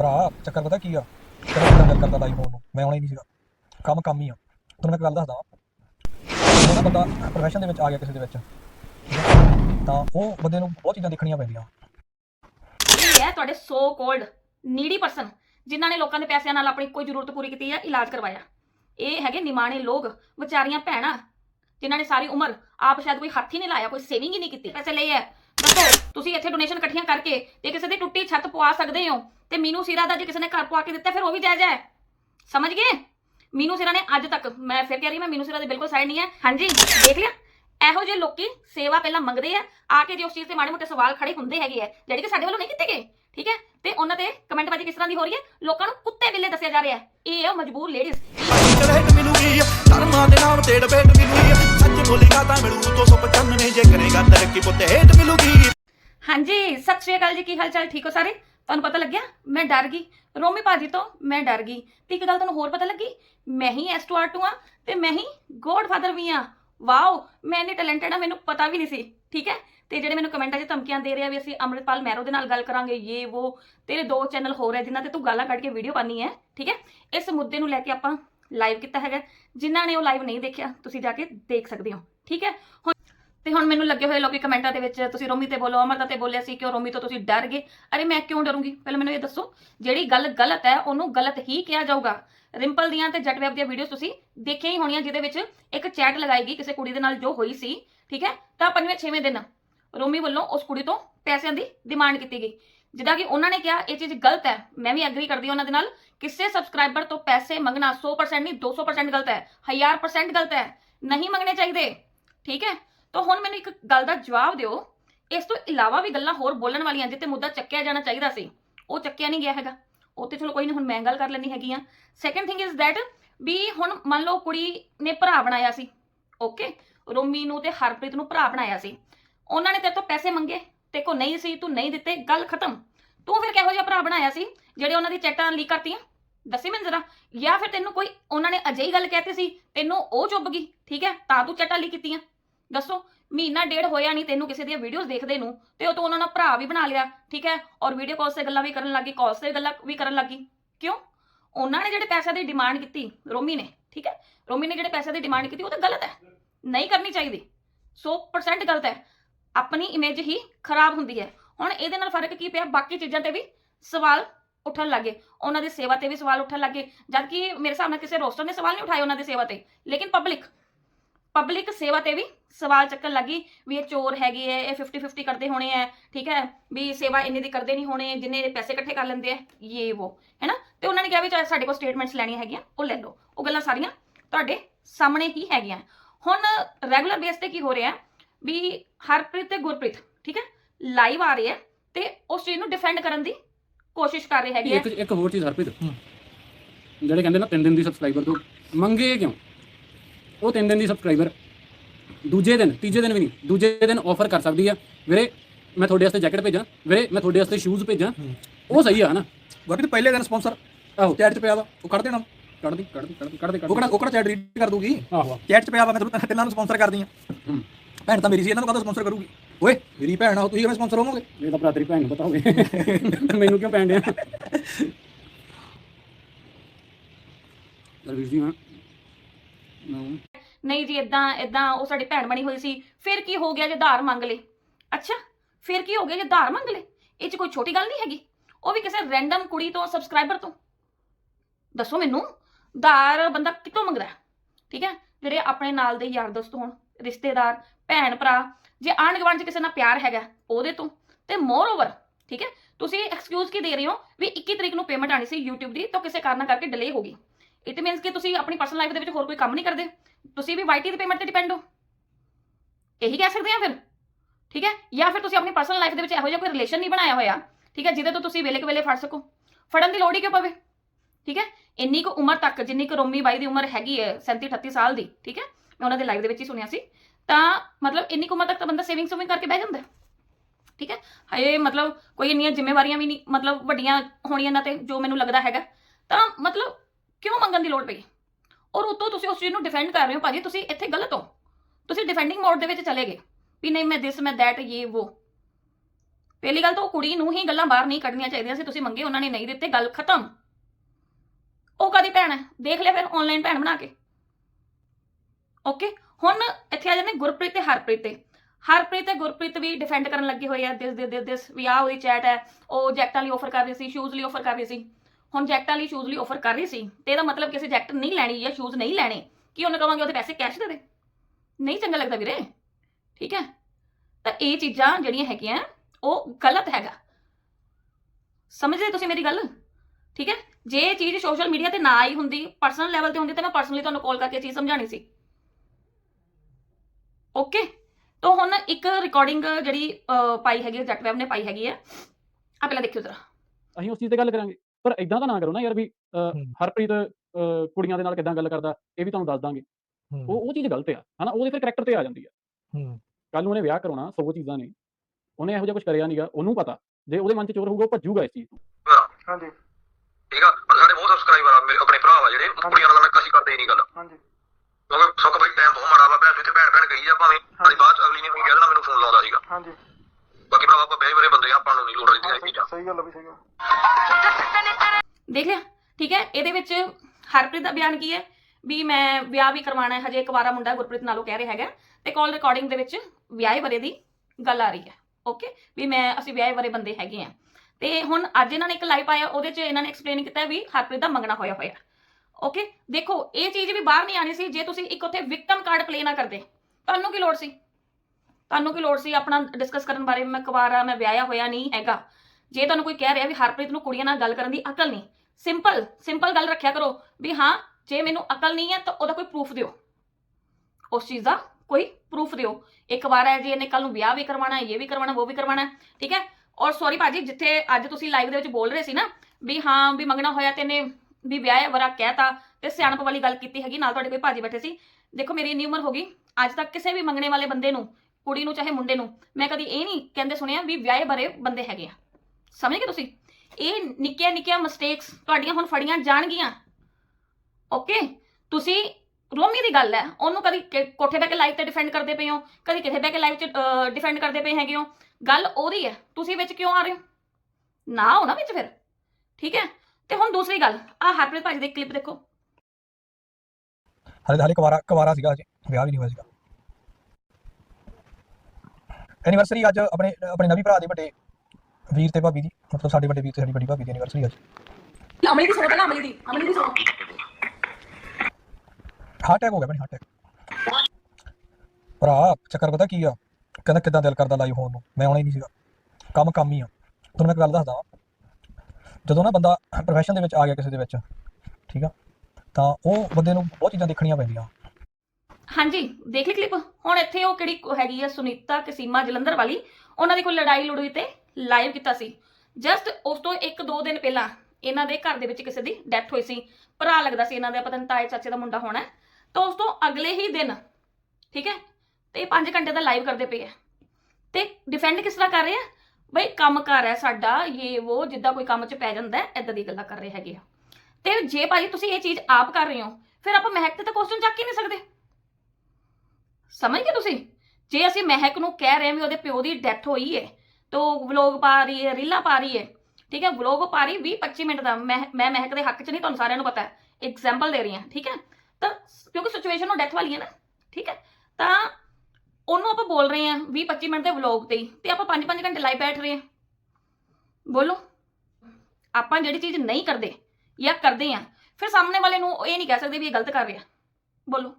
ਭਰਾ, ਚੱਕਰ ਪਤਾ ਕੀ ਆ? ਤੇਰਾ ਕਿਦਾਂ ਗੱਲ ਕਰਦਾ ਲਾਈਵ ਨੂੰ? ਮੈਂ ਆਉਣਾ ਹੀ ਨਹੀਂ ਸੀਗਾ। ਕੰਮ ਕੰਮ ਹੀ ਆ। ਤੈਨੂੰ ਮੈਂ ਇੱਕ ਗੱਲ ਦੱਸਦਾ ਵਾਂ। ਜਿਹੜਾ ਬੰਦਾ ਪ੍ਰੋਫੈਸ਼ਨ ਦੇ ਵਿੱਚ ਆ ਗਿਆ ਕਿਸੇ ਦੇ ਵਿੱਚ, ਤਾਂ ਉਹ ਬੰਦੇ ਨੂੰ ਬਹੁਤ ਚੀਜ਼ਾਂ ਦੇਖਣੀਆਂ ਪੈਂਦੀਆਂ। ਇਹ ਹੈ ਤੁਹਾਡੇ ਸੋ ਕੋਲਡ ਨੀਡੀ ਪਰਸਨ ਜਿਨ੍ਹਾਂ ਨੇ ਲੋਕਾਂ ਦੇ ਪੈਸਿਆਂ ਨਾਲ ਆਪਣੀ ਕੋਈ ਜ਼ਰੂਰਤ ਪੂਰੀ ਕੀਤੀ ਹੈ ਇਲਾਜ ਕਰਵਾਇਆ। ਇਹ ਹੈਗੇ ਨਿਮਾਣੇ ਲੋਕ, ਵਿਚਾਰੀਆਂ ਭੈਣਾਂ, ਜਿਨ੍ਹਾਂ ਨੇ ਸਾਰੀ ਉਮਰ ਆਪ ਸ਼ਾਇਦ ਕੋਈ ਹੱਥ ਹੀ ਨਹੀਂ ਲਾਇਆ, ਕੋਈ ਸੇਵਿੰਗ ਹੀ ਨਹੀਂ ਕੀਤੀ, ਪੈਸੇ ਲਏ ਹੈ ਦੱਸੋ ਤੁਸੀਂ ਇੱਥੇ ਡੋਨੇਸ਼ਨ ਇਕੱਠੀਆਂ ਕਰਕੇ ਤੇ ਕਿਸੇ ਦੀ ਟੁੱਟੀ ਛੱਤ ਪਵਾ ਸਕਦੇ ਹੋ ਤੇ ਮੀਨੂ ਸਿਰਾ ਦਾ ਜੇ ਕਿਸੇ ਨੇ ਘਰ ਪਵਾ ਕੇ ਦਿੱਤਾ ਫਿਰ ਉਹ ਵੀ ਜਾਇਜ਼ ਹੈ ਸਮਝ ਗਏ ਮੀਨੂ ਸਿਰਾ ਨੇ ਅੱਜ ਤੱਕ ਮੈਂ ਫਿਰ ਕਹਿ ਰਹੀ ਮੈਂ ਮੀਨੂ ਸਿਰਾ ਦੇ ਬਿਲਕੁਲ ਸਾਈਡ ਨਹੀਂ ਹੈ ਹਾਂਜੀ ਦੇਖ ਲਿਆ ਇਹੋ ਜਿਹੇ ਲੋਕੀ ਸੇਵਾ ਪਹਿਲਾਂ ਮੰਗਦੇ ਆ ਆ ਕੇ ਜੇ ਉਸ ਚੀਜ਼ ਤੇ ਮਾੜੇ ਮੋਟੇ ਸਵਾਲ ਖੜੇ ਹੁੰਦੇ ਹੈਗੇ ਆ ਜਿਹੜੇ ਕਿ ਸਾਡੇ ਵੱਲੋਂ ਨਹੀਂ ਕੀਤੇ ਗਏ ਠੀਕ ਹੈ ਤੇ ਉਹਨਾਂ ਤੇ ਕਮੈਂਟ ਬਾਜੀ ਕਿਸ ਤਰ੍ਹਾਂ ਦੀ ਹੋ ਰਹੀ ਹੈ ਲੋਕਾਂ ਨੂੰ ਕੁੱਤੇ ਬਿੱਲੇ ਦੱਸਿਆ ਜਾ ਰਿਹਾ ਹੈ ਇਹ ਹੈ ਉਹ ਮਜਬੂਰ ਲੇਡੀਜ਼ ਡਬੇਟ ਮਿਲੂਗੀ ਧਰਮਾਂ ਦੇ ਨਾਮ ਤੇ ਡਬੇਟ ਮਿਲੂਗੀ ਸੱਚ ਬੋਲੇਗਾ ਤਾਂ ਮਿਲੂ 295 ਜੇ ਕਰੇਗਾ ਤਰੱਕੀ ਪੁੱਤੇ ਹੇਟ ਮਿਲੂਗੀ। ਹਾਂਜੀ, ਸਤਿ ਸ਼੍ਰੀ ਅਕਾਲ ਜੀ, ਕੀ ਹਾਲ ਚਾਲ, ਠੀਕ ਹੋ ਸਾਰੇ? ਤੁਹਾਨੂੰ ਪਤਾ ਲੱਗਿਆ? ਮੈਂ ਡਰ ਗਈ। ਰੋਮੀ ਭਾਜੀ ਤੋਂ ਮੈਂ ਡਰ ਗਈ। ਤੇ ਇੱਕ ਗੱਲ ਤੁਹਾਨੂੰ ਹੋਰ ਪਤਾ ਲੱਗੀ? ਮੈਂ ਹੀ ਐਸ ਟੂ ਆਰ ਟੂ ਆ ਤੇ ਮੈਂ ਹੀ ਗੋਡਫਾਦਰ ਵੀ ਆ ਵਾਓ, ਮੈਂ ਇੰਨੀ ਟੈਲੈਂਟਡ ਆ ਮੈਨੂੰ ਪਤਾ ਵੀ ਨਹੀਂ ਸੀ। ਠੀਕ ਹੈ? ਤੇ ਜਿਹੜੇ ਮੈਨੂੰ ਕਮੈਂਟਾਂ 'ਚ ਧਮਕੀਆਂ ਦੇ ਰਹੇ ਵੀ ਅਸੀਂ ਅੰਮ੍ਰਿਤਪਾਲ ਮੈਰੋ ਦੇ ਨਾਲ ਗੱਲ ਕਰਾਂਗੇ ਇਹ ਉਹ ਤੇਰੇ ਦੋ ਚੈਨਲ ਹੋਰ ਹੈ ਜਿਨ੍ਹਾਂ ਤੇ ਤੂੰ ਗਾਲਾਂ ਕੱਢ ਕੇ ਵੀਡੀਓ ਪਾਣੀ ਹੈ। ਠੀਕ ਹੈ? ਇਸ ਮੁੱਦੇ ਨੂੰ ਲੈ ਕੇ ਆਪਾਂ ਲਾਈਵ ਕੀਤਾ ਹੈਗਾ ਜਿਨ੍ਹਾਂ ਨੇ ਉਹ ਲਾਈਵ ਨਹੀਂ ਦੇਖਿਆ, ਤੁਸੀਂ ਜਾ ਕੇ ਦੇਖ ਸਕਦੇ ਹੋ। ਠੀਕ ਹੈ? ਹੁਣ ਤੇ ਹੁਣ ਮੈਨੂੰ ਲੱਗੇ ਹੋਏ ਲੋਕੀ ਕਮੈਂਟਾਂ ਦੇ ਵਿੱਚ, ਤੁਸੀਂ ਰੋਮੀ ਤੇ ਬੋਲੋ, ਅਮਰਤਾ ਤੇ ਬੋਲਿਆ ਸੀ ਕਿਉਂ ਰੋਮੀ ਤੋਂ ਤੁਸੀਂ ਡਰ ਗਏ। ਅਰੇ ਮੈਂ ਕਿਉਂ ਡਰੂੰਗੀ? ਪਹਿਲਾਂ ਮੈਨੂੰ ਇਹ ਦੱਸੋ, ਜਿਹੜੀ ਗੱਲ ਗਲਤ ਹੈ, ਉਹਨੂੰ ਗਲਤ ਹੀ ਕਿਹਾ ਜਾਊਗਾ। ਰਿੰਪਲ ਦੀਆਂ ਤੇ ਜੱਟ ਵੈਬ ਦੀਆਂ ਵੀਡੀਓਜ਼ ਤੁਸੀਂ ਦੇਖੀਆਂ ਹੀ ਹੋਣੀਆਂ, ਜਿਹਦੇ ਵਿੱਚ ਇੱਕ ਚੈਟ ਲਗਾਈ ਗਈ ਕਿਸੇ ਕੁੜੀ ਦੇ ਨਾਲ ਜੋ ਹੋਈ ਸੀ। ਠੀਕ ਹੈ? ਤਾਂ ਪੰਜਵੇਂ, ਛੇਵੇਂ ਦਿਨ ਰੋਮੀ ਵੱਲੋਂ ਉਸ ਕੁੜੀ ਤੋਂ ਪੈਸਿਆਂ ਦੀ ਡਿਮਾਂਡ ਕੀਤੀ ਗਈ। ਜਿੱਦਾਂ ਕਿ ਉਹਨਾਂ ਨੇ ਕਿਹਾ, ਇਹ ਚੀਜ਼ ਗਲਤ ਹੈ, ਮੈਂ ਵੀ ਐਗਰੀ ਕਰਦੀ ਹਾਂ ਉਹਨਾਂ ਦੇ ਨਾਲ। ਕਿਸੇ ਸਬਸਕ੍ਰਾਈਬਰ ਤੋਂ ਪੈਸੇ ਮੰਗਣਾ 100% ਨਹੀਂ 200% ਗਲਤ ਹੈ 1000% ਗਲਤ ਹੈ ਨਹੀਂ ਮੰਗਣੇ ਚਾਹੀਦੇ ਠੀਕ ਹੈ ਤਾਂ ਹੁਣ ਮੈਨੂੰ ਇੱਕ ਗੱਲ ਦਾ ਜਵਾਬ ਦਿਓ ਇਸ ਤੋਂ ਇਲਾਵਾ ਵੀ ਗੱਲਾਂ ਹੋਰ ਬੋਲਣ ਵਾਲੀਆਂ ਜਿੱਤੇ ਮੁੱਦਾ ਚੱਕਿਆ ਜਾਣਾ ਚਾਹੀਦਾ ਸੀ ਉਹ ਚੱਕਿਆ ਨਹੀਂ ਗਿਆ ਹੈਗਾ ਉਹ ਤੇ ਚਲੋ ਕੋਈ ਨਹੀਂ ਹੁਣ ਮੈਂ ਗੱਲ ਕਰ ਲੈਣੀ ਹੈਗੀ ਆ ਸੈਕੰਡ ਥਿੰਗ ਇਜ਼ ਦੈਟ ਵੀ ਹੁਣ ਮੰਨ ਲਓ ਕੁੜੀ ਨੇ ਭਰਾ ਬਣਾਇਆ ਸੀ ਓਕੇ ਰੋਮੀ ਨੂੰ ਤੇ ਹਰਪ੍ਰੀਤ ਨੂੰ ਭਰਾ ਬਣਾਇਆ ਸੀ ਉਹਨਾਂ ਨੇ ਤੇਰੇ ਤੋਂ ਪੈਸੇ ਮੰਗੇ ਤੇ ਕੋ ਨਹੀਂ ਸੀ ਤੂੰ ਨਹੀਂ ਦਿੱਤੇ ਗੱਲ ਖਤਮ ਤੂੰ ਫਿਰ ਕਿਹੋ ਜਿਹਾ ਭਰਾ ਬਣਾਇਆ ਸੀ ਜਿਹੜੇ ਉਹਨਾਂ ਦੀ ਚੈਟਾਂ ਲੀਕ ਕਰਤੀਆਂ ਦੱਸੀ ਮੈਨੂੰ ਜ਼ਰਾ, ਜਾਂ ਫਿਰ ਤੈਨੂੰ ਕੋਈ ਉਹਨਾਂ ਨੇ ਅਜਿਹੀ ਗੱਲ ਕਹਿਤੀ ਸੀ, ਤੈਨੂੰ ਉਹ ਚੁੱਭ ਗਈ, ਠੀਕ ਹੈ? ਤਾਂ ਤੂੰ ਚੈਟਾਂ ਲੀਕ ਕੀਤੀਆਂ। ਦੱਸੋ, ਮਹੀਨਾ ਡੇਢ ਹੋਇਆ ਨਹੀਂ ਤੈਨੂੰ ਕਿਸੇ ਦੀਆਂ ਵੀਡੀਓਜ਼ ਦੇਖਦੇ ਨੂੰ, ਤੇ ਉਹ ਤੂੰ ਉਹਨਾਂ ਨਾਲ ਭਰਾ ਵੀ ਬਣਾ ਲਿਆ, ਠੀਕ ਹੈ? ਔਰ ਵੀਡੀਓ ਕਾਲ 'ਤੇ ਗੱਲਾਂ ਵੀ ਕਰਨ ਲੱਗੀ ਕਾਲ 'ਤੇ ਗੱਲਾਂ ਵੀ ਕਰਨ ਲੱਗੀ। ਕਿਉਂ? ਉਹਨਾਂ ਨੇ ਜਿਹੜੇ ਪੈਸੇ ਦੀ ਡਿਮਾਂਡ ਕੀਤੀ, ਰੋਮੀ ਨੇ, ਠੀਕ ਹੈ? ਰੋਮੀ ਨੇ ਜਿਹੜੇ ਪੈਸੇ ਦੀ ਡਿਮਾਂਡ ਕੀਤੀ, ਉਹ ਤਾਂ ਗਲਤ ਹੈ। ਨਹੀਂ ਕਰਨੀ ਚਾਹੀਦੀ। 100% ਗਲਤ ਹੈ। ਆਪਣੀ ਇਮੇਜ ਹੀ ਖਰਾਬ ਹੁੰਦੀ ਹੈ। ਹੁਣ ਇਹਦੇ ਨਾਲ ਫ਼ਰਕ ਕੀ ਪਿਆ? ਬਾਕੀ ਚੀਜ਼ਾਂ ਤੇ ਵੀ ਸਵਾਲ ਉੱਠਣ ਲੱਗੇ, ਉਹਨਾਂ ਦੀ ਸੇਵਾ ਤੇ ਵੀ ਸਵਾਲ ਉੱਠਣ ਲੱਗੇ ਜਦ ਕਿ ਮੇਰੇ ਹਿਸਾਬ ਨਾਲ ਕਿਸੇ ਰੋਸਟਰ ਨੇ ਸਵਾਲ ਨਹੀਂ ਉਠਾਏ ਉਹਨਾਂ ਦੀ ਸੇਵਾ ਤੇ, ਲੇਕਿਨ ਪਬਲਿਕ ਪਬਲਿਕ ਸੇਵਾ ਤੇ ਵੀ ਸਵਾਲ ਚੱਕਣ ਲੱਗੀ ਵੀ ਇਹ ਚੋਰ ਹੈਗੇ ਐ, ਇਹ 50 50 ਕਰਦੇ ਹੋਣੇ ਐ, ਠੀਕ ਹੈ ਵੀ ਸੇਵਾ ਇੰਨੇ ਦੀ ਕਰਦੇ ਨਹੀਂ ਹੋਣੇ, ਜਿੰਨੇ ਪੈਸੇ ਇਕੱਠੇ ਕਰ ਲੈਂਦੇ ਐ ਇਹ ਉਹ ਹੈਨਾ? ਤੇ ਉਹਨਾਂ ਨੇ ਕਿਹਾ ਵੀ ਚਾਹੇ ਸਾਡੇ ਕੋਲ ਸਟੇਟਮੈਂਟਸ ਲੈਣੀਆਂ ਹੈਗੀਆਂ, ਉਹ ਲੈ ਲਓ, ਉਹ ਗੱਲਾਂ ਸਾਰੀਆਂ ਤੁਹਾਡੇ ਸਾਹਮਣੇ ਹੀ ਹੈਗੀਆਂ। ਹੁਣ ਰੈਗੂਲਰ ਬੇਸ ਤੇ ਕੀ ਹੋ ਰਿਹਾ, ਵੀ ਹਰਪ੍ਰੀਤ ਤੇ ਗੁਰਪ੍ਰੀਤ, ਠੀਕ ਹੈ ਲਾਈਵ ਆ ਰਹੇ ਹੈ ਤੇ ਉਸ ਚੀਜ਼ ਨੂੰ ਡਿਫੈਂਡ ਕਰਨ ਦੀ ਕੋਸ਼ਿਸ਼ ਕਰ ਰਹੇ ਹੈਗੇ ਇੱਕ ਆ ਇੱਕ ਹੋਰ ਚੀਜ਼ ਹਰਪ੍ਰੀਤ। ਜਿਹੜੇ ਕਹਿੰਦੇ ਨਾ ਤਿੰਨ ਦਿਨ ਦੀ ਸਬਸਕ੍ਰਾਈਬਰ ਤੋਂ ਮੰਗੇ ਕਿਉਂ? ਉਹ ਤਿੰਨ ਦਿਨ ਦੀ ਸਬਸਕ੍ਰਾਈਬਰ ਦੂਜੇ ਦਿਨ ਤੀਜੇ ਦਿਨ ਵੀ ਨਹੀਂ ਦੂਜੇ ਦਿਨ ਆਫਰ ਕਰ ਸਕਦੀ ਆ। ਵੀਰੇ ਮੈਂ ਤੁਹਾਡੇ ਵਾਸਤੇ ਜੈਕਟ ਭੇਜਾਂ ਵੀਰੇ ਮੈਂ ਤੁਹਾਡੇ ਵਾਸਤੇ ਸ਼ੂਜ਼ ਭੇਜਾਂ। ਉਹ ਸਹੀ ਆ ਨਾ ਬਾਕੀ ਪਹਿਲੇ ਦਿਨ ਸਪਾਂਸਰ ਆਹੋ। ਚੈਟ 'ਚ ਪਿਆ ਵਾ ਉਹ ਕੱਢ ਦੇਣਾ। ਕੱਢ ਦੀ ਕੱਢ ਦੀ ਕੱਢ ਦੀ ਕੱਢ ਦੇ। ਕੱਢ ਉਹ ਕਿਹੜਾ ਉਹ ਕਿਹੜਾ ਚੈਟ ਰੀਡ ਕਰ ਦੂਗੀ? ਆਹੋ। ਚੈਟ 'ਚ ਪਿਆ ਵਾ ਮੈਂ ਤੁਹਾਨੂੰ ਤਿੰਨਾਂ ਨੂੰ ਸਪਾਂਸਰ ਕਰਦੀ ਆ। ਭੈਣ ਤਾਂ ਮੇਰੀ ਸੀ ਇਹਨਾਂ ਨੂੰ ਕਾਹਦਾ ਸਪਾਂਸਰ ਕਰੂਗੀ? ਓਏ ਮੇਰੀ ਭੈਣ ਆ ਤੁਸੀਂ ਕਿਵੇਂ ਸਪਾਂਸਰ ਹੋਵੋਗੇ? ਇਹ ਤਾਂ ਭਰਾ ਤੇਰੀ ਭੈਣ ਨੂੰ ਪਤਾ ਹੋਵੇ। ਮੈਨੂੰ ਕਿਉਂ ਪੈਣ ਡਿਆ? ਦਰਵੀਰ ਜੀ ਹਾਂ ਨਾ ਨਹੀਂ ਜੀ ਇਦਾਂ ਇਦਾਂ ਉਹ ਸਾਡੀ ਭੈਣ ਬਣੀ ਹੋਈ ਸੀ। ਫਿਰ ਕੀ ਹੋ ਗਿਆ ਜੇ ਧਾਰ ਮੰਗ ਲੇ? ਅੱਛਾ ਫਿਰ ਕੀ ਹੋ ਗਿਆ ਜੇ ਧਾਰ ਮੰਗ ਲੇ? ਇਹ 'ਚ ਕੋਈ ਛੋਟੀ ਗੱਲ ਨਹੀਂ ਹੈਗੀ? ਉਹ ਵੀ ਕਿਸੇ ਰੈਂਡਮ ਕੁੜੀ ਤੋਂ ਸਬਸਕ੍ਰਾਈਬਰ ਤੋਂ। ਦੱਸੋ ਮੈਨੂੰ ਧਾਰ ਬੰਦਾ ਕਿੱਥੋਂ ਮੰਗਦਾ? ਠੀਕ ਹੈ? ਜਿਹੜੇ ਆਪਣੇ ਨਾਲ ਦੇ ਯਾਰ ਦੋਸਤ ਹੋਣ ਰਿਸ਼ਤੇਦਾਰ ਭੈਣ ਭਰਾ ਜੇ ਆਂਢ ਗੁਆਂਢ 'ਚ ਕਿਸੇ ਨਾਲ ਪਿਆਰ ਹੈਗਾ ਉਹਦੇ ਤੋਂ, ਤੇ ਮੋਰ ਓਵਰ ਠੀਕ ਹੈ, ਤੁਸੀਂ ਐਕਸਕਿਊਜ਼ ਕੀ ਦੇ ਰਹੇ ਹੋ ਵੀ 21 ਤਰੀਕ ਨੂੰ ਪੇਮੈਂਟ ਆਣੀ ਸੀ YouTube ਦੀ, ਤਾਂ ਕਿਸੇ ਕਾਰਨ ਕਰਕੇ ਡਿਲੇ ਹੋ ਗਈ। ਇਟ ਮੀਨਸ ਕਿ ਤੁਸੀਂ ਆਪਣੀ ਪਰਸਨਲ ਲਾਈਫ ਦੇ ਵਿੱਚ ਹੋਰ ਕੋਈ ਕੰਮ ਨਹੀਂ ਕਰਦੇ। ਤੁਸੀਂ ਵੀ ਵਾਈਟੀ ਦੀ ਪੇਮੈਂਟ ਤੇ ਡਿਪੈਂਡ ਹੋ। ਇਹੀ ਕਹਿ ਸਕਦੇ ਆ ਫਿਰ, ਠੀਕ ਹੈ? ਜਾਂ ਫਿਰ ਤੁਸੀਂ ਆਪਣੀ ਪਰਸਨਲ ਲਾਈਫ ਦੇ ਵਿੱਚ ਇਹੋ ਜਿਹਾ ਕੋਈ ਰਿਲੇਸ਼ਨ ਨਹੀਂ ਬਣਾਇਆ ਹੋਇਆ, ਠੀਕ ਹੈ, ਜਿਹਦੇ ਤੋਂ ਤੁਸੀਂ ਵੇਲੇ ਕੁ ਵੇਲੇ ਫੜ ਸਕੋ। ਫੜਨ ਦੀ ਲੋੜ ਹੀ ਕਿਉਂ ਪਵੇ? ਠੀਕ ਹੈ? ਇੰਨੀ ਕੁ ਉਮਰ ਤੱਕ, ਜਿੰਨੀ ਕੁ ਰੋਮੀ ਬਾਈ ਦੀ ਉਮਰ ਹੈਗੀ ਹੈ 37 38 ਸਾਲ ਦੀ, ਠੀਕ ਹੈ? ਮੈਂ ਉਹਨਾਂ ਦੇ ਲਾਈਵ ਦੇ ਵਿੱਚ ਹੀ ਸੁਣਿਆ ਸੀ। ਤਾਂ ਮਤਲਬ ਇੰਨੀ ਕੁ ਉਮਰ ਤੱਕ ਤਾਂ ਬੰਦਾ ਸੇਵਿੰਗ ਸੁਵਿੰਗ ਕਰਕੇ ਬਹਿ ਜਾਂਦਾ। ਠੀਕ ਹੈ? ਹਏ, ਮਤਲਬ ਕੋਈ ਇੰਨੀਆਂ ਜ਼ਿੰਮੇਵਾਰੀਆਂ ਵੀ ਨਹੀਂ, ਮਤਲਬ ਵੱਡੀਆਂ ਹੋਣੀਆਂ ਨਾ ਤੇ ਜੋ ਮੈਨੂੰ ਲੱਗਦਾ ਹੈਗਾ। ਤਾਂ ਮਤਲਬ ਕਿਉਂ ਮੰਗਣ ਦੀ ਲੋੜ ਪਈ? ਔਰ ਉਤੋਂ ਤੁਸੀਂ ਉਸ ਚੀਜ਼ ਨੂੰ ਡਿਫੈਂਡ ਕਰ ਰਹੇ ਹੋ, ਭਾਜੀ ਤੁਸੀਂ ਇੱਥੇ ਗਲਤ ਹੋ। ਤੁਸੀਂ ਡਿਫੈਂਡਿੰਗ ਮੋਡ ਦੇ ਵਿੱਚ ਚਲੇ ਗਏ ਵੀ ਨਹੀਂ, ਮੈਂ ਦਿਸ ਮੈਂ ਦੈਟ ਇਹ ਉਹ ਪਹਿਲੀ ਗੱਲ ਤਾਂ ਉਹ ਕੁੜੀ ਨੂੰ ਹੀ ਗੱਲਾਂ ਬਾਹਰ ਨਹੀਂ ਕੱਢਣੀਆਂ ਚਾਹੀਦੀਆਂ ਸੀ, ਤੁਸੀਂ ਮੰਗੇ, ਉਹਨਾਂ ਨੇ ਨਹੀਂ ਦਿੱਤੇ, ਗੱਲ ਖਤਮ। ਉਹ ਕਦੀ ਭੈਣ ਹੈ? ਦੇਖ ਲਿਆ ਫਿਰ ਆਨਲਾਈਨ ਭੈਣ ਬਣਾ ਕੇ। ਓਕੇ ਹੁਣ ਇੱਥੇ ਆ ਜਾਂਦੇ ਗੁਰਪ੍ਰੀਤ ਤੇ ਹਰਪ੍ਰੀਤ ਤੇ। ਹਰਪ੍ਰੀਤ ਤੇ ਗੁਰਪ੍ਰੀਤ ਵੀ ਡਿਫੈਂਡ ਕਰਨ ਲੱਗੇ ਹੋਏ ਆ। ਦਿਸ ਦਿਸ ਦਿਸ ਵੀ ਆ ਉਹਦੀ ਚੈਟ ਹੈ। ਉਹ ਜੈਕਟਾਂ ਲਈ ਆਫਰ ਕਰ ਰਹੀ ਸੀ ਸ਼ੂਜ਼ ਲਈ ਆਫਰ ਕਰ ਰਹੀ ਸੀ। ਹੁਣ ਜੈਕਟਾਂ ਲਈ ਸ਼ੂਜ਼ ਲਈ ਆਫਰ ਕਰ ਰਹੀ ਸੀ। ਤੇ ਇਹਦਾ ਮਤਲਬ ਕਿ ਅਸੀਂ ਜੈਕਟ ਨਹੀਂ ਲੈਣੀ ਜਾਂ ਸ਼ੂਜ਼ ਨਹੀਂ ਲੈਣੇ। ਕੀ ਉਹਨੇ ਕਹਾਂਗੇ ਉਹਦੇ ਪੈਸੇ ਕੈਸ਼ ਦੇ ਦੇ? ਨਹੀਂ ਚੰਗਾ ਲੱਗਦਾ ਵੀਰੇ। ਠੀਕ ਹੈ? ਤਾਂ ਇਹ ਚੀਜ਼ਾਂ ਜਿਹੜੀਆਂ ਹੈਗੀਆਂ, ਉਹ ਗਲਤ ਹੈਗਾ। ਸਮਝਦੇ ਤੁਸੀਂ ਮੇਰੀ ਗੱਲ? ਠੀਕ ਹੈ? ਜੇ ਇਹ ਚੀਜ਼ ਸੋਸ਼ਲ ਮੀਡੀਆ ਤੇ ਨਾ ਆਈ ਹੁੰਦੀ ਪਰਸਨਲ ਲੈਵਲ ਤੇ ਹੁੰਦੀ, ਤਾਂ ਮੈਂ ਪਰਸਨਲੀ ਤੁਹਾਨੂੰ ਕਾਲ ਕਰਕੇ ਇਹ ਚੀਜ਼ ਸਮਝਾਣੀ ਸੀ। ਓਕੇ ਤਾਂ ਹੁਣ ਇੱਕ ਰਿਕਾਰਡਿੰਗ ਜਿਹੜੀ ਪਾਈ ਹੈਗੀ ਹੈ ਜੱਟ ਵੈਬ ਨੇ ਪਾਈ ਹੈਗੀ ਹੈ ਆ ਪਹਿਲਾਂ ਦੇਖਿਓ ਜ਼ਰਾ। ਅਸੀਂ ਉਸ ਚੀਜ਼ ਤੇ ਗੱਲ ਕਰਾਂਗੇ। ਪਰ ਇਦਾਂ ਤਾਂ ਨਾ ਕਰੋ ਨਾ ਯਾਰ ਵੀ। ਹਰਪ੍ਰੀਤ ਕੁੜੀਆਂ ਦੇ ਨਾਲ ਕਿਦਾਂ ਗੱਲ ਕਰਦਾ ਇਹ ਵੀ ਤੁਹਾਨੂੰ ਦੱਸ ਦਾਂਗੇ। ਉਹ ਉਹ ਚੀਜ਼ ਗਲਤ ਆ ਹਨਾ? ਉਹਦੇ ਫਿਰ ਕਰੈਕਟਰ ਤੇ ਆ ਜਾਂਦੀ ਆ। ਹੂੰ। ਕੱਲ ਨੂੰ ਉਹਨੇ ਵਿਆਹ ਕਰਾਉਣਾ ਸੌ ਚੀਜ਼ਾਂ ਨੇ। ਉਹਨੇ ਇਹੋ ਜਿਹਾ ਕੁਝ ਕਰਿਆ ਨਹੀਂਗਾ ਉਹਨੂੰ ਪਤਾ। ਜੇ ਉਹਦੇ ਮਨ 'ਚ ਚੋਰ ਹੋਊਗਾ ਉਹ ਭੱਜੂਗਾ ਇਸ ਚੀਜ਼ ਤੋਂ। ਹਾਂਜੀ। ਠੀਕ ਆ? ਸਾਡੇ ਬਹੁਤ ਸਬਸਕ੍ਰਾਈਬਰ ਆ ਮੇਰੇ ਆਪਣੇ ਭਰਾ ਵਾ ਜਿਹੜੇ ਕੁੜੀਆਂ ਨਾਲ ਮੈਂ ਕਰਦੇ ਹੀ ਨਹੀਂ ਗੱਲ। ਹਾਂਜੀ। ਕਿਉਂਕਿ ਸੁੱਖ ਬਈ ਟਾਈਮ ਬਹੁਤ ਮਾੜਾ ਵਾ ਭੈਣ ਤੇ ਭੈਣ ਭੈਣ ਕਹੀ ਜਾ ਭਾਵੇਂ। ਅਲੀ ਬਾਅਦ 'ਚ ਅਗਲੀ ਨੇ ਕਹਿ ਦੇਣਾ ਮੈਨੂੰ ਫੋਨ ਲਾਉਂਦਾ ਸੀਗਾ। ਹਾਂਜੀ। ਬਾਕੀ ਭਰਾਵਾ ਆਪਾਂ ਬੇ ਬਰੇ ਬੰਦੇ ਆ ਆਪਾਂ ਨੂੰ ਨਹੀਂ ਲੋੜ ਰਹਿੰਦੀ ਇਹ ਚੀਜ਼ਾਂ। ਸਹੀ ਗੱਲ ਆ ਵੀ ਸਹੀ ਗੱਲ ਦੇਖ ਲਿਆ ਠੀਕ ਹੈ ਇਹਦੇ ਵਿੱਚ ਹਰਪ੍ਰੀਤ ਦਾ ਬਿਆਨ ਕੀ ਹੈ? ਵੀ ਮੈਂ ਵਿਆਹ ਵੀ ਕਰਵਾਉਣਾ ਹੈ ਹਜੇ ਇੱਕ ਵਾਰਾ ਮੁੰਡਾ ਗੁਰਪ੍ਰੀਤ ਨਾਲੋਂ ਕਹਿ ਰਿਹਾ ਹੈਗਾ। ਤੇ ਕਾਲ ਰਿਕਾਰਡਿੰਗ ਦੇ ਵਿੱਚ ਵਿਆਹੇ ਬਰੇ ਦੀ ਗੱਲ ਆ ਰਹੀ ਹੈ ਓਕੇ ਵੀ ਮੈਂ ਅਸੀਂ ਵਿਆਹੇ ਬਰੇ ਬੰਦੇ ਹੈਗੇ ਆ। ਤੇ ਹੁਣ ਅੱਜ ਇਹਨਾਂ ਨੇ ਇੱਕ ਲਾਈਵ ਆਇਆ ਉਹਦੇ 'ਚ ਇਹਨਾਂ ਨੇ ਐਕਸਪਲੇਨ ਕੀਤਾ ਵੀ ਹਰਪ੍ਰੀਤ ਦਾ ਮੰਗਣਾ ਹੋਇਆ ਹੋਇਆ। ਓਕੇ ਦੇਖੋ, ਇਹ ਚੀਜ਼ ਵੀ ਬਾਹਰ ਨਹੀਂ ਆਣੀ ਸੀ ਜੇ ਤੁਸੀਂ ਇੱਕ ਉੱਥੇ ਵਿਕਟਮ ਕਾਰਡ ਪਲੇ ਨਾ ਕਰਦੇ। ਤੁਹਾਨੂੰ ਕੀ ਲੋੜ ਸੀ? ਤੁਹਾਨੂੰ ਕੀ ਲੋੜ ਸੀ ਆਪਣਾ ਡਿਸਕਸ ਕਰਨ ਬਾਰੇ? ਮੈਂ ਕੁਵਾਰਾ, ਮੈਂ ਵਿਆਹਿਆ ਹੋਇਆ ਨਹੀਂ ਹੈਗਾ। ਜੇ ਤੁਹਾਨੂੰ ਕੋਈ ਕਹਿ ਰਿਹਾ ਵੀ ਹਰਪ੍ਰੀਤ ਨੂੰ ਕੁੜੀਆਂ ਨਾਲ ਗੱਲ ਕਰਨ ਦੀ ਅਕਲ ਨਹੀਂ ਸਿੰਪਲ ਸਿੰਪਲ ਗੱਲ ਰੱਖਿਆ ਕਰੋ ਵੀ ਹਾਂ, ਜੇ ਮੈਨੂੰ ਅਕਲ ਨਹੀਂ ਹੈ ਤਾਂ ਉਹਦਾ ਕੋਈ ਪ੍ਰੂਫ ਦਿਓ। ਉਸ ਚੀਜ਼ ਦਾ ਕੋਈ ਪ੍ਰੂਫ ਦਿਓ। ਇੱਕ ਵਾਰ ਹੈ ਜੀ ਇਹਨੇ ਕੱਲ ਨੂੰ ਵਿਆਹ ਵੀ ਕਰਵਾਉਣਾ ਹੈ ਇਹ ਵੀ ਕਰਵਾਉਣਾ, ਉਹ ਵੀ ਕਰਵਾਉਣਾ, ਠੀਕ ਹੈ? ਔਰ ਸੌਰੀ ਭਾਜੀ, ਜਿੱਥੇ ਅੱਜ ਤੁਸੀਂ ਲਾਈਵ ਦੇ ਵਿੱਚ ਬੋਲ ਰਹੇ ਸੀ ਨਾ, ਵੀ ਹਾਂ, ਵੀ ਮੰਗਣਾ ਹੋਇਆ ਤੇ ਇਹਨੇ ਵੀ ਵਿਆਹ ਵਰਾ ਕਹਿਤਾ ਤੇ ਸਿਆਣਪ ਵਾਲੀ ਗੱਲ ਕੀਤੀ ਹੈਗੀ, ਨਾਲ ਤੁਹਾਡੇ ਕੋਈ ਭਾਜੀ ਬੈਠੇ ਸੀ। ਦੇਖੋ, ਮੇਰੀ ਇੰਨੀ ਉਮਰ ਹੋ ਗਈ, ਅੱਜ ਤੱਕ ਕਿਸੇ ਵੀ ਮੰਗਣੇ ਵਾਲੇ ਬੰਦੇ ਨੂੰ, ਕੁੜੀ ਨੂੰ ਚਾਹੇ ਮੁੰਡੇ ਨੂੰ, ਮੈਂ ਕਦੀ ਇਹ ਨਹੀਂ ਕਹਿੰਦੇ ਸੁਣਿਆ ਵੀ ਵਿਆਹੇ ਬਾਰੇ ਬੰਦੇ ਹੈਗੇ ਆ। ਸਮਝ ਗਏ ਤੁਸੀਂ? ਇਹ ਨਿੱਕੀਆਂ ਨਿੱਕੀਆਂ ਮਿਸਟੇਕਸ ਤੁਹਾਡੀਆਂ ਹੁਣ ਫੜੀਆਂ ਜਾਣਗੀਆਂ। ਓਕੇ ਤੁਸੀਂ ਰੋਮੀ ਦੀ ਗੱਲ ਹੈ, ਉਹਨੂੰ ਕਦੀ ਕਿ- ਕੋਠੇ ਬੈ ਕੇ ਲਾਈਵ ਤੇ ਡਿਫੈਂਡ ਕਰਦੇ ਪਏ ਹੋ, ਕਦੀ ਕਿਥੇ ਬੈ ਕੇ ਲਾਈਵ 'ਚ ਡਿਫੈਂਡ ਕਰਦੇ ਪਏ ਹੈਗੇ ਹੋ। ਗੱਲ ਉਹਦੀ ਹੈ, ਤੁਸੀਂ ਵਿੱਚ ਕਿਉਂ ਆ ਰਹੇ ਹੋ? ਨਾ ਹੋ ਨਾ ਵਿੱਚ ਫਿਰ। ਠੀਕ ਹੈ? ਤੇ ਹੁਣ ਦੂਸਰੀ ਗੱਲ ਆ ਹਰਪ੍ਰੀਤ ਭਾਜੀ ਦੀ ਕਲਿੱਪ ਦੇਖੋ। ਹਲੇ ਹਲੇ ਕੁਵਾਰਾ ਕੁਵਾਰਾ ਸੀਗਾ ਅਜੇ ਵਿਆਹ ਵੀ ਨਹੀਂ ਹੋਇਆ ਸੀਗਾ। ਐਨੀਵਰਸਰੀ ਅੱਜ ਆਪਣੇ ਆਪਣੇ ਨਵੀਂ ਭਰਾ ਦੇ ਵੱਡੇ ਵੀਰ ਤੇ ਭਾਬੀ ਦੀ ਮਤਲਬ ਸਾਡੇ ਵੱਡੇ ਵੀਰ ਤੇ ਸਾਡੀ ਵੱਡੀ ਭਾਬੀ ਦੀ ਐਨੀਵਰਸਰੀ ਅੱਜ। ਅਮਲੀ ਦੀ ਸੁਣੋ ਪਹਿਲਾਂ ਅਮਲੀ ਦੀ ਅਮਲੀ ਦੀ ਸੁਣੋ ਹਾਰਟ ਅਟੈਕ ਹੋ ਗਿਆ ਬਣੀ ਹਾਰਟ ਅਟੈਕ ਭਰਾ ਚੱਕਰ ਪਤਾ ਕੀ ਆ? ਕਹਿੰਦਾ ਕਿਦਾਂ ਦਿਲ ਕਰਦਾ ਲਾਈਵ ਹੋਣ ਨੂੰ ਮੈਂ ਆਉਣਾ ਹੀ ਨਹੀਂ ਸੀਗਾ। ਕੰਮ ਕੰਮ ਹੀ ਆ। ਤੁਹਾਨੂੰ ਮੈਂ ਇੱਕ ਗੱਲ ਦੱਸਦਾ ਵਾਂ ਜਦੋਂ ਨਾ ਬੰਦਾ ਪ੍ਰੋਫੈਸ਼ਨ ਦੇ ਵਿੱਚ ਆ ਗਿਆ ਕਿਸੇ ਦੇ ਵਿੱਚ, ਠੀਕ ਆ, ਤਾਂ ਉਹ ਬੰਦੇ ਨੂੰ ਬਹੁਤ ਚੀਜ਼ਾਂ ਦੇਖਣੀਆਂ ਪੈਂਦੀਆਂ। ਹਾਂਜੀ, ਦੇਖ ਲਈ ਕਲਿੱਪ ਹੁਣ ਇੱਥੇ ਉਹ ਕਿਹੜੀ ਹੈਗੀ ਹੈ ਸੁਨੀਤਾ ਕਸੀਮਾ ਜਲੰਧਰ ਵਾਲੀ, ਉਹਨਾਂ ਦੀ ਕੋਈ ਲੜਾਈ ਲੜੂਈ ਤੇ ਲਾਈਵ ਕੀਤਾ ਸੀ। ਜਸਟ ਉਸ ਤੋਂ ਇੱਕ ਦੋ ਦਿਨ ਪਹਿਲਾਂ ਇਹਨਾਂ ਦੇ ਘਰ ਦੇ ਵਿੱਚ ਕਿਸੇ ਦੀ ਡੈਥ ਹੋਈ ਸੀ। ਭਰਾ ਲੱਗਦਾ ਸੀ ਇਹਨਾਂ ਦਾ, ਪਤਾ ਤਾਏ ਚਾਚੇ ਦਾ ਮੁੰਡਾ ਹੋਣਾ। ਤਾਂ ਉਸ ਤੋਂ ਅਗਲੇ ਹੀ ਦਿਨ, ਠੀਕ ਹੈ, ਤੇ 5 ਘੰਟੇ ਦਾ ਲਾਈਵ ਕਰਦੇ ਪਏ ਆ। ਤੇ ਡਿਫੈਂਡ ਕਿਸ ਤਰ੍ਹਾਂ ਕਰ ਰਹੇ ਆ? ਬਈ ਕੰਮ ਕਰ ਹੈ ਸਾਡਾ ਇਹ ਉਹ ਜਿੱਦਾਂ ਕੋਈ ਕੰਮ 'ਚ ਪੈ ਜਾਂਦਾ ਹੈ ਦੀ ਗੱਲਾਂ ਕਰ ਰਹੇ ਹੈਗੇ ਆ। ਤੇ ਜੇ ਭਾਜੀ ਤੁਸੀਂ ਇਹ ਚੀਜ਼ ਆਪ ਕਰ ਰਹੇ ਹੋ, ਫਿਰ ਆਪਾਂ ਮਹਿਕ ਤੇ ਤਾਂ ਕੁਐਸਚਨ ਚੱਕ ਹੀ ਨਹੀਂ ਸਕਦੇ। ਸਮਝ ਗਏ ਤੁਸੀਂ? ਜੇ ਅਸੀਂ ਮਹਿਕ ਨੂੰ ਕਹਿ ਰਹੇ ਹਾਂ ਵੀ ਉਹਦੇ ਪਿਓ ਦੀ ਡੈਥ ਹੋਈ ਹੈ, ਤੋ ਵਲੋਗ ਪਾ ਰਹੀ ਹੈ, ਰੀਲਾਂ ਪਾ ਰਹੀ ਹੈ, ਠੀਕ ਹੈ ਵਲੋਗ ਪਾ ਰਹੀ 20 25 ਮਿੰਟ ਦਾ, ਮੈਂ ਮੈਂ ਮਹਿਕ ਦੇ ਹੱਕ 'ਚ ਨਹੀਂ, ਤੁਹਾਨੂੰ ਸਾਰਿਆਂ ਨੂੰ ਪਤਾ ਹੈ ਐਗਜ਼ਾਮਪਲ ਦੇ ਰਹੀ ਹਾਂ, ਠੀਕ ਹੈ? ਤਾਂ ਕਿਉਂਕਿ ਸਿਚੁਏਸ਼ਨ ਉਹ ਡੈਥ ਵਾਲੀ ਹੈ ਨਾ, ਠੀਕ ਹੈ? ਤਾਂ ਉਹਨੂੰ ਆਪਾਂ ਬੋਲ ਰਹੇ ਹਾਂ 20 25 ਮਿੰਟ ਦੇ ਵਲੋਗ ਤੇ ਹੀ ਤੇ ਆਪਾਂ 5 5 ਘੰਟੇ ਲਾਈਵ ਬੈਠ ਰਹੇ ਹਾਂ। ਬੋਲੋ। ਆਪਾਂ ਜਿਹੜੀ ਚੀਜ਼ ਨਹੀਂ ਕਰਦੇ ਜਾਂ ਕਰਦੇ ਆ ਫਿਰ ਸਾਹਮਣੇ ਵਾਲੇ ਨੂੰ ਇਹ ਨਹੀਂ ਕਹਿ ਸਕਦੇ ਵੀ ਇਹ ਗਲਤ ਕਰ ਰਿਹਾ। ਬੋਲੋ।